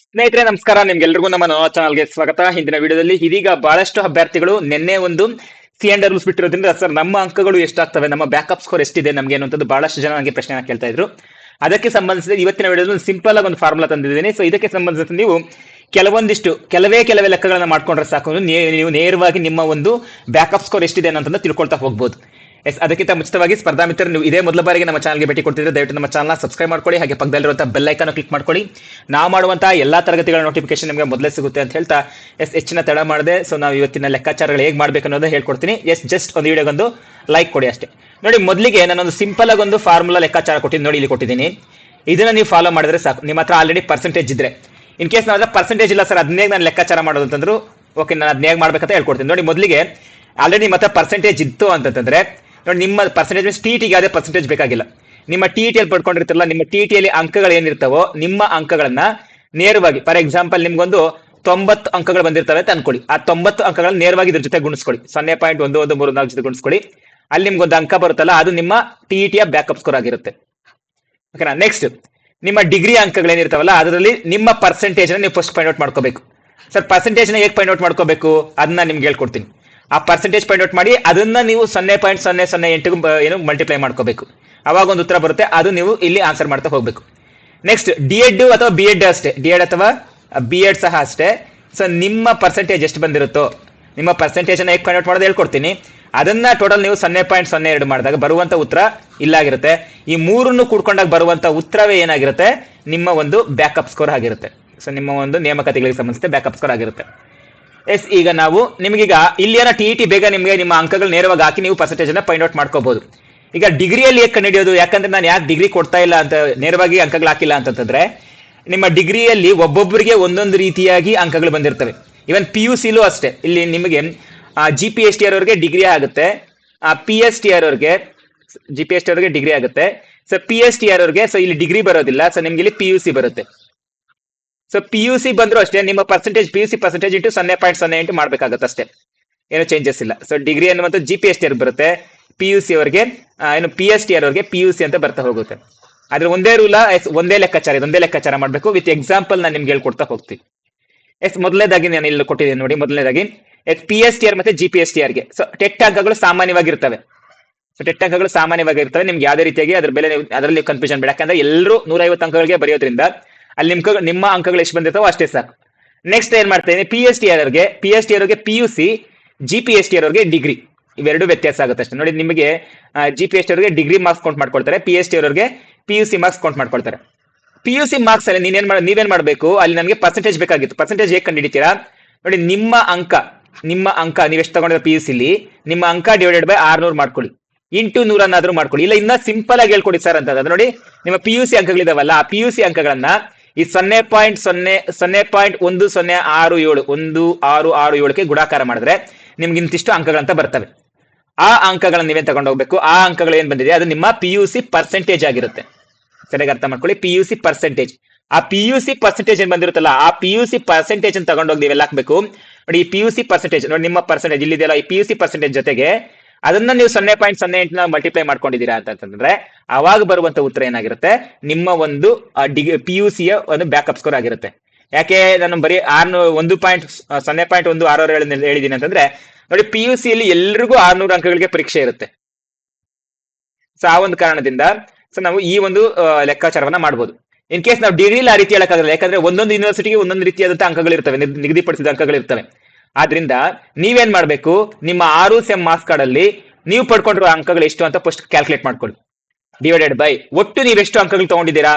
ಸ್ನೇಹಿತರೆ, ನಮಸ್ಕಾರ. ನಿಮ್ಗೆಲ್ರಿಗೂ ನಮ್ಮ ನಮ್ಮ ಚಾನಲ್ಗೆ ಸ್ವಾಗತ. ಹಿಂದಿನ ವಿಡಿಯೋದಲ್ಲಿ ಇದೀಗ ಬಹಳಷ್ಟು ಅಭ್ಯರ್ಥಿಗಳು ನಿನ್ನೆ ಒಂದು ಸಿ ಅಂಡ್ ಬಿಟ್ಟಿರೋದ್ರಿಂದ ಸರ್, ನಮ್ಮ ಅಂಕಗಳು ಎಷ್ಟಾಗ್ತವೆ? ನಮ್ಮ ಬ್ಯಾಕಪ್ ಸ್ಕೋರ್ ಎಷ್ಟಿದೆ? ನಮ್ಗೆ ಅನ್ನುವಂಥದ್ದು ಬಹಳಷ್ಟು ಜನ ನನಗೆ ಪ್ರಶ್ನೆ ಕೇಳ್ತಾ ಇದ್ರು. ಅದಕ್ಕೆ ಸಂಬಂಧಿಸಿದ ಇವತ್ತಿನ ವಿಡಿಯೋದಲ್ಲಿ ಸಿಂಪಲ್ ಆಗಿ ಒಂದು ಫಾರ್ಮುಲಾ ತಂದಿದ್ದೀನಿ. ಸೊ ಇದಕ್ಕೆ ಸಂಬಂಧಿಸಿದ ನೀವು ಕೆಲವೊಂದಿಷ್ಟು, ಕೆಲವೇ ಕೆಲವೇ ಲೆಕ್ಕಗಳನ್ನ ಮಾಡ್ಕೊಂಡ್ರೆ ಸಾಕು. ನೀವು ನೇರವಾಗಿ ನಿಮ್ಮ ಒಂದು ಬ್ಯಾಕಪ್ ಸ್ಕೋರ್ ಎಷ್ಟಿದೆ ಅನ್ನೋದನ್ನ ತಿಳ್ಕೊಳ್ತಾ ಹೋಗ್ಬೋದು. ಎಸ್, ಅದಕ್ಕಿಂತ ಮುಚಿತವಾಗಿ ಸ್ಪರ್ಧಾ ಮಿತ್ರ ನೀವು ಇದೇ ಮೊದಲ ಬಾರಿಗೆ ನಮ್ಮ ಚಾನಲ್ಗೆ ಭೇಟಿ ಕೊಡ್ತಿದ್ರೆ ದಯವಿಟ್ಟು ನಮ್ಮ ಚಾನಲ್ನ ಸಬ್ಸ್ಕ್ರೈಬ್ ಮಾಡ್ಕೊಳ್ಳಿ, ಹಾಗೆ ಪಕ್ಕದಲ್ಲಿರುವಂತಹ ಬೆಲ್ ಐಕಾನ್ ಕ್ಲಿಕ್ ಮಾಡ್ಕೊಳ್ಳಿ. ನಾವು ಮಾಡುವಂತಹ ಎಲ್ಲಾ ತರಗತಿಗಳ ನೋಟಿಫಿಕೇಶನ್ ನಿಮಗೆ ಮೊದಲೇ ಸಿಗುತ್ತೆ ಅಂತ ಹೇಳ್ತಾ, ಎಸ್, ಹೆಚ್ಚಿನ ತಡ ಮಾಡದೆ ಸೊ ನಾವು ಇವತ್ತಿನ ಲೆಕ್ಕಾಚಾರಗಳು ಹೇಗೆ ಮಾಡಬೇಕು ಅನ್ನೋದು ಹೇಳ್ಕೊಡ್ತೀನಿ. ಎಸ್ ಜಸ್ಟ್ ಒಂದು ವಿಡಿಯೋಗೊಂದು ಲೈಕ್ ಕೊಡಿ ಅಷ್ಟೇ. ನೋಡಿ, ಮೊದಲಿಗೆ ನಾನೊಂದು ಸಿಂಪಲ್ ಆಗಿ ಒಂದು ಫಾರ್ಮುಲಾ ಲೆಕ್ಕಾಚಾರ ಕೊಟ್ಟಿದ್ದು ನೋಡಿ ಇಲ್ಲಿ ಕೊಟ್ಟಿದ್ದೀನಿ. ಇದನ್ನ ನೀವು ಫಾಲೋ ಮಾಡಿದ್ರೆ ಸಾಕು. ನಿಮ್ಮ ಹತ್ರ ಆಲ್ರೆಡಿ ಪರ್ಸೆಂಟೇಜ್ ಇದ್ರೆ. ಇನ್ ಕೇಸ್ ನಾವು ಪರ್ಸೆಂಟೇಜ್ ಇಲ್ಲ ಸರ್ ಅದನ್ನೇ ನಾನು ಲೆಕ್ಕಾಚಾರ ಮಾಡೋದು ಅಂತಂದ್ರು ಓಕೆ ನಾನು ಅದನ್ನ ಹೇಗೆ ಮಾಡ್ಬೇಕಂತ ಹೇಳ್ಕೊಡ್ತೀನಿ. ನೋಡಿ, ಮೊದಲಿಗೆ ಆಲ್ರೆಡಿ ನಿಮ್ಮ ಹತ್ರ ಪರ್ಸೆಂಟೇಜ್ ಇತ್ತು ಅಂತಂದ್ರೆ ನೋಡಿ, ನಿಮ್ಮ ಪರ್ಸೆಂಟೇಜ್ ಮೀನ್ಸ್ ಟಿ ಟಿಗೆ ಯಾವುದೇ ಪರ್ಸೆಂಟೇಜ್ ಬೇಕಾಗಿಲ್ಲ. ನಿಮ್ಮ ಟಿ ಟಿಯಲ್ಲಿ ಪಡ್ಕೊಂಡಿರ್ತಿರಲ್ಲ, ನಿಮ್ಮ ಟಿ ಟಿಯಲ್ಲಿ ಅಂಕಗಳು ಏನಿರ್ತಾವೋ, ನಿಮ್ಮ ಅಂಕಗಳನ್ನ ನೇರವಾಗಿ ಫಾರ್ ಎಕ್ಸಾಂಪಲ್ ನಿಮ್ಗೊಂದು ತೊಂಬತ್ತು ಅಂಕಗಳು ಬಂದಿರ್ತವೆ ಅಂತ ಅನ್ಕೊಳ್ಳಿ. ಆ ತೊಂಬತ್ತು ಅಂಕಗಳನ್ನ ನೇರವಾಗಿ ಇದ್ರ ಜೊತೆ ಗುಣಿಸ್ಕೊಳ್ಳಿ. ಸೊನ್ನೆ ಪಾಯಿಂಟ್ ಒಂದು ಒಂದು, ಮೂರು, ನಾಲ್ಕು ಜೊತೆ ಗುಣಿಸ್ಕೊಳ್ಳಿ. ಅಲ್ಲಿ ನಿಮ್ಗೊಂದು ಅಂಕ ಬರುತ್ತಲ್ಲ, ಅದು ನಿಮ್ಮ ಟಿ ಟಿಯ ಬ್ಯಾಕಪ್ ಸ್ಕೋರ್ ಆಗಿರುತ್ತೆ. ಓಕೆನಾ ನೆಕ್ಸ್ಟ್ ನಿಮ್ಮ ಡಿಗ್ರಿ ಅಂಕಗಳೇನಿರ್ತಾವಲ್ಲ ಅದರಲ್ಲಿ ನಿಮ್ಮ ಪರ್ಸೆಂಟೇಜ್ ನೀವು ಫಸ್ಟ್ ಫೈಂಡ್ ಔಟ್ ಮಾಡ್ಕೋಬೇಕು. ಸರ್ ಪರ್ಸೆಂಟೇಜ್ನ ಹೇಗೆ ಫೈಂಡ್ ಔಟ್ ಮಾಡ್ಕೋಬೇಕು? ಅದನ್ನ ನಿಮ್ಗೆ ಹೇಳ್ಕೊಡ್ತೀನಿ. ಆ ಪರ್ಸೆಂಟೇಜ್ ಪಾಯಿಂಟ್ ಔಟ್ ಮಾಡಿ, ಅದನ್ನ ನೀವು ಸೊನ್ನೆ ಪಾಯಿಂಟ್ ಸೊನ್ನೆ ಸೊನ್ನೆ ಎಂಟು ಏನು ಮಲ್ಟಿಪ್ಲೈ ಮಾಡ್ಕೋಬೇಕು. ಅವಾಗ ಒಂದು ಉತ್ತರ ಬರುತ್ತೆ, ಅದು ನೀವು ಇಲ್ಲಿ ಆನ್ಸರ್ ಮಾಡ್ತಾ ಹೋಗ್ಬೇಕು. ನೆಕ್ಸ್ಟ್ ಡಿ ಎಡ್ ಅಥವಾ ಬಿ ಎಡ್ ಅಷ್ಟೇ. ಡಿ ಎಡ್ ಅಥವಾ ಬಿ ಎಡ್ ಸಹ ಅಷ್ಟೇ. ಸೊ ನಿಮ್ಮ ಪರ್ಸೆಂಟೇಜ್ ಎಷ್ಟು ಬಂದಿರುತ್ತೋ, ನಿಮ್ಮ ಪರ್ಸೆಂಟೇಜ್ ಹೇಗೆ ಫೈಂಡ್ ಔಟ್ ಮಾಡೋದು ಹೇಳ್ಕೊಡ್ತೀನಿ. ಅದನ್ನ ಟೋಟಲ್ ನೀವು ಸೊನ್ನೆ ಪಾಯಿಂಟ್ ಸೊನ್ನೆ ಎರಡು ಮಾಡಿದಾಗ ಬರುವಂತ ಉತ್ತರ ಇಲ್ಲಾಗಿರುತ್ತೆ ಈ ಮೂರನ್ನು ಕೂಡ್ಕೊಂಡಾಗ ಬರುವಂತ ಉತ್ತರವೇ ಏನಾಗಿರುತ್ತೆ? ನಿಮ್ಮ ಒಂದು ಬ್ಯಾಕಪ್ ಸ್ಕೋರ್ ಆಗಿರುತ್ತೆ. ಸೊ ನಿಮ್ಮ ಒಂದು ನೇಮಕಾತಿಗಳಿಗೆ ಸಂಬಂಧಿಸಿದ ಬ್ಯಾಕಪ್ ಸ್ಕೋರ್ ಆಗಿರುತ್ತೆ. ಎಸ್, ಈಗ ನಾವು ನಿಮಗೀಗ ಇಲ್ಲಿಯನ ಟಿ ಟಿ ಬೇಗ ನಿಮಗೆ ನಿಮ್ಮ ಅಂಕಗಳು ನೇರವಾಗಿ ಹಾಕಿ ನೀವು ಪರ್ಸೆಂಟೇಜ್ ಅನ್ನ ಫೈಂಡ್ ಔಟ್ ಮಾಡ್ಕೋಬಹುದು ಈಗ ಡಿಗ್ರಿಯಲ್ಲಿ ಹೇಗೆ ಕಂಡುಹಿಡಿಯೋದು? ಯಾಕಂದ್ರೆ ನಾನು ಯಾಕೆ ಡಿಗ್ರಿ ಕೊಡ್ತಾ ಇಲ್ಲ ಅಂತ ನೇರವಾಗಿ ಅಂಕಗಳು ಹಾಕಿಲ್ಲ ಅಂತಂದ್ರೆ ನಿಮ್ಮ ಡಿಗ್ರಿಯಲ್ಲಿ ಒಬ್ಬೊಬ್ಬರಿಗೆ ಒಂದೊಂದು ರೀತಿಯಾಗಿ ಅಂಕಗಳು ಬಂದಿರ್ತವೆ. ಇವನ್ ಪಿ ಯು ಸಿಲೂ ಅಷ್ಟೇ. ಇಲ್ಲಿ ನಿಮಗೆ G P S T R ಅವ್ರಿಗೆ ಡಿಗ್ರಿ ಆಗುತ್ತೆ. ಪಿ ಎಸ್ ಟಿ ಆರ್ ಅವ್ರಿಗೆ ಜಿ ಪಿ ಎಸ್ ಟಿ ಅವ್ರಿಗೆ ಡಿಗ್ರಿ ಆಗುತ್ತೆ. So P S T R ಅವ್ರಿಗೆ ಸೊ ಇಲ್ಲಿ ಡಿಗ್ರಿ ಬರೋದಿಲ್ಲ. ಸೊ ನಿಮ್ಗೆ ಇಲ್ಲಿ ಪಿ ಯು ಸಿ ಬರುತ್ತೆ. ಸೊ ಪಿ ಯು ಸಿ ಬಂದ್ರು ಅಷ್ಟೇ, ನಿಮ್ಮ percentage P U C percentage into ಸೊನ್ನೆ ಪಾಯಿಂಟ್ ಸೊನ್ನೆ ಎಂಟು ಮಾಡ್ಬೇಕಾಗುತ್ತೆ ಅಷ್ಟೇ ಏನು ಚೇಂಜಸ್ ಇಲ್ಲ. ಸೊ ಡಿಗ್ರಿ ಅನ್ನುವಂಥ ಜಿ ಪಿ ಎಸ್ ಟಿ ಬರುತ್ತೆ. ಪಿ ಯು ಸಿ ಅವರಿಗೆ ಏನು ಪಿ ಎಸ್ ಟಿ ಅವರಿಗೆ ಪಿ ಯು ಸಿ ಅಂತ ಬರ್ತಾ ಹೋಗುತ್ತೆ. ಆದ್ರೆ ಒಂದೇ ರೂಲ ಒಂದೇ ಲೆಕ್ಕಾಚಾರ, ಇದೊಂದೇ ಲೆಕ್ಕಾಚಾರ ಮಾಡಬೇಕು. ವಿತ್ ಎಕ್ಸಾಂಪಲ್ ನಾನು ನಿಮ್ಗೆ ಹೇಳ್ಕೊಡ್ತಾ ಹೋಗ್ತೀನಿ. ಎಸ್ ಮೊದಲೇದಾಗಿ ನಾನು ಇಲ್ಲಿ ಕೊಟ್ಟಿದ್ದೀನಿ ನೋಡಿ, ಮೊದಲನೇದಾಗಿ. S P S T R ಮತ್ತೆ ಜಿ ಪಿ ಎಸ್ ಟಿ ಆರ್ಗೆ ಸೊ ಟೆಟ್ ಅಂಕಗಳು ಸಾಮಾನ್ಯವಾಗಿರ್ತವೆ. ಸೊ ಟೆಟ್ ಅಂಕಗಳು ಸಾಮಾನ್ಯವಾಗಿರ್ತವೆ. ನಿಮ್ಗೆ ಯಾವುದೇ ರೀತಿಯಾಗಿ ಅದ್ರ ಬೆಲೆ ಅದರಲ್ಲಿ ಕನ್ಫ್ಯೂಷನ್ ಬೇಡ. ಯಾಕಂದ್ರೆ ಎಲ್ಲರೂ ನೂರೈವತ್ತು ಅಂಕಗಳಿಗೆ ಬರೆಯೋದ್ರಿಂದ ಅಲ್ಲಿ ನಿಮ್ ನಿಮ್ಮ ಅಂಕಗಳು ಎಷ್ಟು ಬಂದಿರ್ತಾವೋ ಅಷ್ಟೇ ಸಾಕು. ನೆಕ್ಸ್ಟ್ ಏನ್ ಮಾಡ್ತೇನೆ ಪಿ ಎಸ್ ಟಿ ಆರ್ಗೆ ಪಿ ಎಸ್ ಟಿ ಅವ್ರಿಗೆ P U C G P S T ಅವರಿಗೆ ಡಿಗ್ರಿ ಇವೆರಡು ವ್ಯತ್ಯಾಸ ಆಗುತ್ತೆ ಅಷ್ಟೇ. ನೋಡಿ, ನಿಮಗೆ ಜಿ ಪಿ ಎಸ್ ಟಿ ಅವರಿಗೆ ಡಿಗ್ರಿ ಮಾರ್ಕ್ಸ್ ಕೌಂಟ್ ಮಾಡ್ಕೊಳ್ತಾರೆ ಪಿ ಎಸ್ ಟಿ ಅವರಿಗೆ P U C marks count ಮಾಡ್ಕೊಳ್ತಾರೆ ಪಿ ಯು ಸಿ ಮಾರ್ಕ್ಸ್ ಅಲ್ಲಿ ನೀವೇನ್ ಮಾಡ, ನೀವೇನ್ ಮಾಡಬೇಕು? ಅಲ್ಲಿ ನನಗೆ ಪರ್ಸೆಂಟೇಜ್ ಬೇಕಾಗಿತ್ತು. ಪರ್ಸೆಂಟೇಜ್ ಹೇಗೆ ಕಂಡುಹಿಡಿತೀರಾ ನೋಡಿ, ನಿಮ್ಮ ಅಂಕ ನಿಮ್ಮ ಅಂಕ, ನೀವು ಎಷ್ಟು ತಗೊಂಡಿರೋ ಪಿ ಯು ಸಿಲಿ ನಿಮ್ಮ ಅಂಕ ಡಿವೈಡೆಡ್ ಬೈ ಆರ್ನೂರು ಮಾಡ್ಕೊಳ್ಳಿ. ಇಂಟು ನೂರನ್ನಾದ್ರೂ ಮಾಡ್ಕೊಳ್ಳಿ. ಇಲ್ಲ, ಇನ್ನ ಸಿಂಪಲ್ ಆಗಿ ಹೇಳ್ಕೊಡಿ ಸರ್ ಅಂತ ನೋಡಿ, ನಿಮ್ಮ ಪಿ ಯು ಸಿ ಅಂಕಗಳಿದಾವಲ್ಲ, ಆ ಪಿ ಯು ಸಿ ಅಂಕಗಳನ್ನ ಈ ಸೊನ್ನೆ ಪಾಯಿಂಟ್ ಸೊನ್ನೆ ಸೊನ್ನೆ ಪಾಯಿಂಟ್ ಒಂದು, ಸೊನ್ನೆ ಆರು ಏಳು, ಒಂದು, ಆರು ಆರು ಏಳಕ್ಕೆ ಗುಡಾಕಾರ ಮಾಡಿದ್ರೆ ನಿಮ್ಗೆ ಇಂತಿಷ್ಟು ಅಂಕಗಳಂತ ಬರ್ತವೆ. ಆ ಅಂಕಗಳನ್ನ ನೀವೇನ್ ತಗೊಂಡು ಹೋಗ್ಬೇಕು? ಆ ಅಂಕಗಳು ಏನ್ ಬಂದಿದೆ? ಅದು ನಿಮ್ಮ ಪಿ ಯು ಸಿ ಪರ್ಸೆಂಟೇಜ್ ಆಗಿರುತ್ತೆ. ಸರಿಯಾಗಿ ಅರ್ಥ ಮಾಡ್ಕೊಳ್ಳಿ. ಪಿ ಯು ಸಿ ಪರ್ಸೆಂಟೇಜ್ ಆ ಪಿ ಯು ಸಿ ಪರ್ಸೆಂಟೇಜ್ ಏನ್ ಬಂದಿರುತ್ತಲ್ಲ, ಆ ಪಿ ಯು ಸಿ ಪರ್ಸೆಂಟೇಜ್ ತಗೊಂಡೋಗಿ ನೀವೆಲ್ಲ ಹಾಕ್ಬೇಕು ನೋಡಿ, ಈ ಪಿ ಯು ಸಿ ಪರ್ಸೆಂಟೇಜ್ ನೋಡಿ, ನಿಮ್ಮ ಪರ್ಸೆಂಟೇಜ್ ಇಲ್ಲಿದೆಯಲ್ಲ, ಈ ಪಿ ಯು ಸಿ ಪರ್ಸೆಂಟೇಜ್ ಜೊತೆಗೆ ಅದನ್ನ ನೀವು ಸೊನ್ನೆ ಪಾಯಿಂಟ್ ಸೊನ್ನೆ ಎಂಟು ಮಲ್ಟಿಪ್ಲೈ ಮಾಡ್ಕೊಂಡಿದ್ದೀರಾ ಅಂತಂದ್ರೆ, ಅವಾಗ ಬರುವಂತ ಉತ್ತರ ಏನಾಗಿರುತ್ತೆ? ನಿಮ್ಮ ಒಂದು ಡಿಗ್ರಿ ಪಿ ಯು ಸಿಯ ಒಂದು ಬ್ಯಾಕಪ್ ಸ್ಕೋರ್ ಆಗಿರುತ್ತೆ. ಯಾಕೆ? ನಾನು ಬರೀ ಆರ್ನೂರು ಒಂದು ಪಾಯಿಂಟ್ ಸೊನ್ನೆ ಪಾಯಿಂಟ್ ಒಂದು ಆರು ಆರು ಹೇಳಿ- ಹೇಳಿದ್ದೀನಿ ಅಂತಂದ್ರೆ, ನೋಡಿ ಪಿ ಯು ಸಿಯಲ್ಲಿ ಎಲ್ರಿಗೂ ಆರ್ನೂರು ಅಂಕಗಳಿಗೆ ಪರೀಕ್ಷೆ ಇರುತ್ತೆ. ಸೊ ಆ ಒಂದು ಕಾರಣದಿಂದ ಸೊ ನಾವು ಈ ಒಂದು ಲೆಕ್ಕಾಚಾರವನ್ನ ಮಾಡಬಹುದು ಇನ್ ಕೇಸ್ ನಾವು ಡಿಗ್ರಿಲಿ ಆ ರೀತಿ ಹೇಳಕ್ಕಾಗಲ್ಲ, ಯಾಕಂದ್ರೆ ಒಂದೊಂದು ಯೂನಿವರ್ಸಿಟಿಗೆ ಒಂದೊಂದು ರೀತಿಯಾದಂತಹ ಅಂಕಗಳಿರ್ತವೆ, ನಿಗ್- ನಿಗದಿಪಡಿಸಿದ ಅಂಕಗಳಿರ್ತವೆ. ಆದ್ರಿಂದ ನೀವೇನ್ ಮಾಡ್ಬೇಕು? ನಿಮ್ಮ ಆರು ಸೆಮ್ ಮಾರ್ಕ್ಸ್ ಕಾರ್ಡ್ ಅಲ್ಲಿ ನೀವು ಪಡ್ಕೊಂಡಿರೋ ಅಂಕಗಳು ಎಷ್ಟು ಅಂತ ಫಸ್ಟ್ ಕ್ಯಾಲ್ಕುಲೇಟ್ ಮಾಡ್ಕೊಳ್ಳಿ. ಡಿವೈಡೆಡ್ ಬೈ ಒಟ್ಟು ನೀವು ಎಷ್ಟು ಅಂಕಗಳು ತಗೊಂಡಿದ್ದೀರಾ?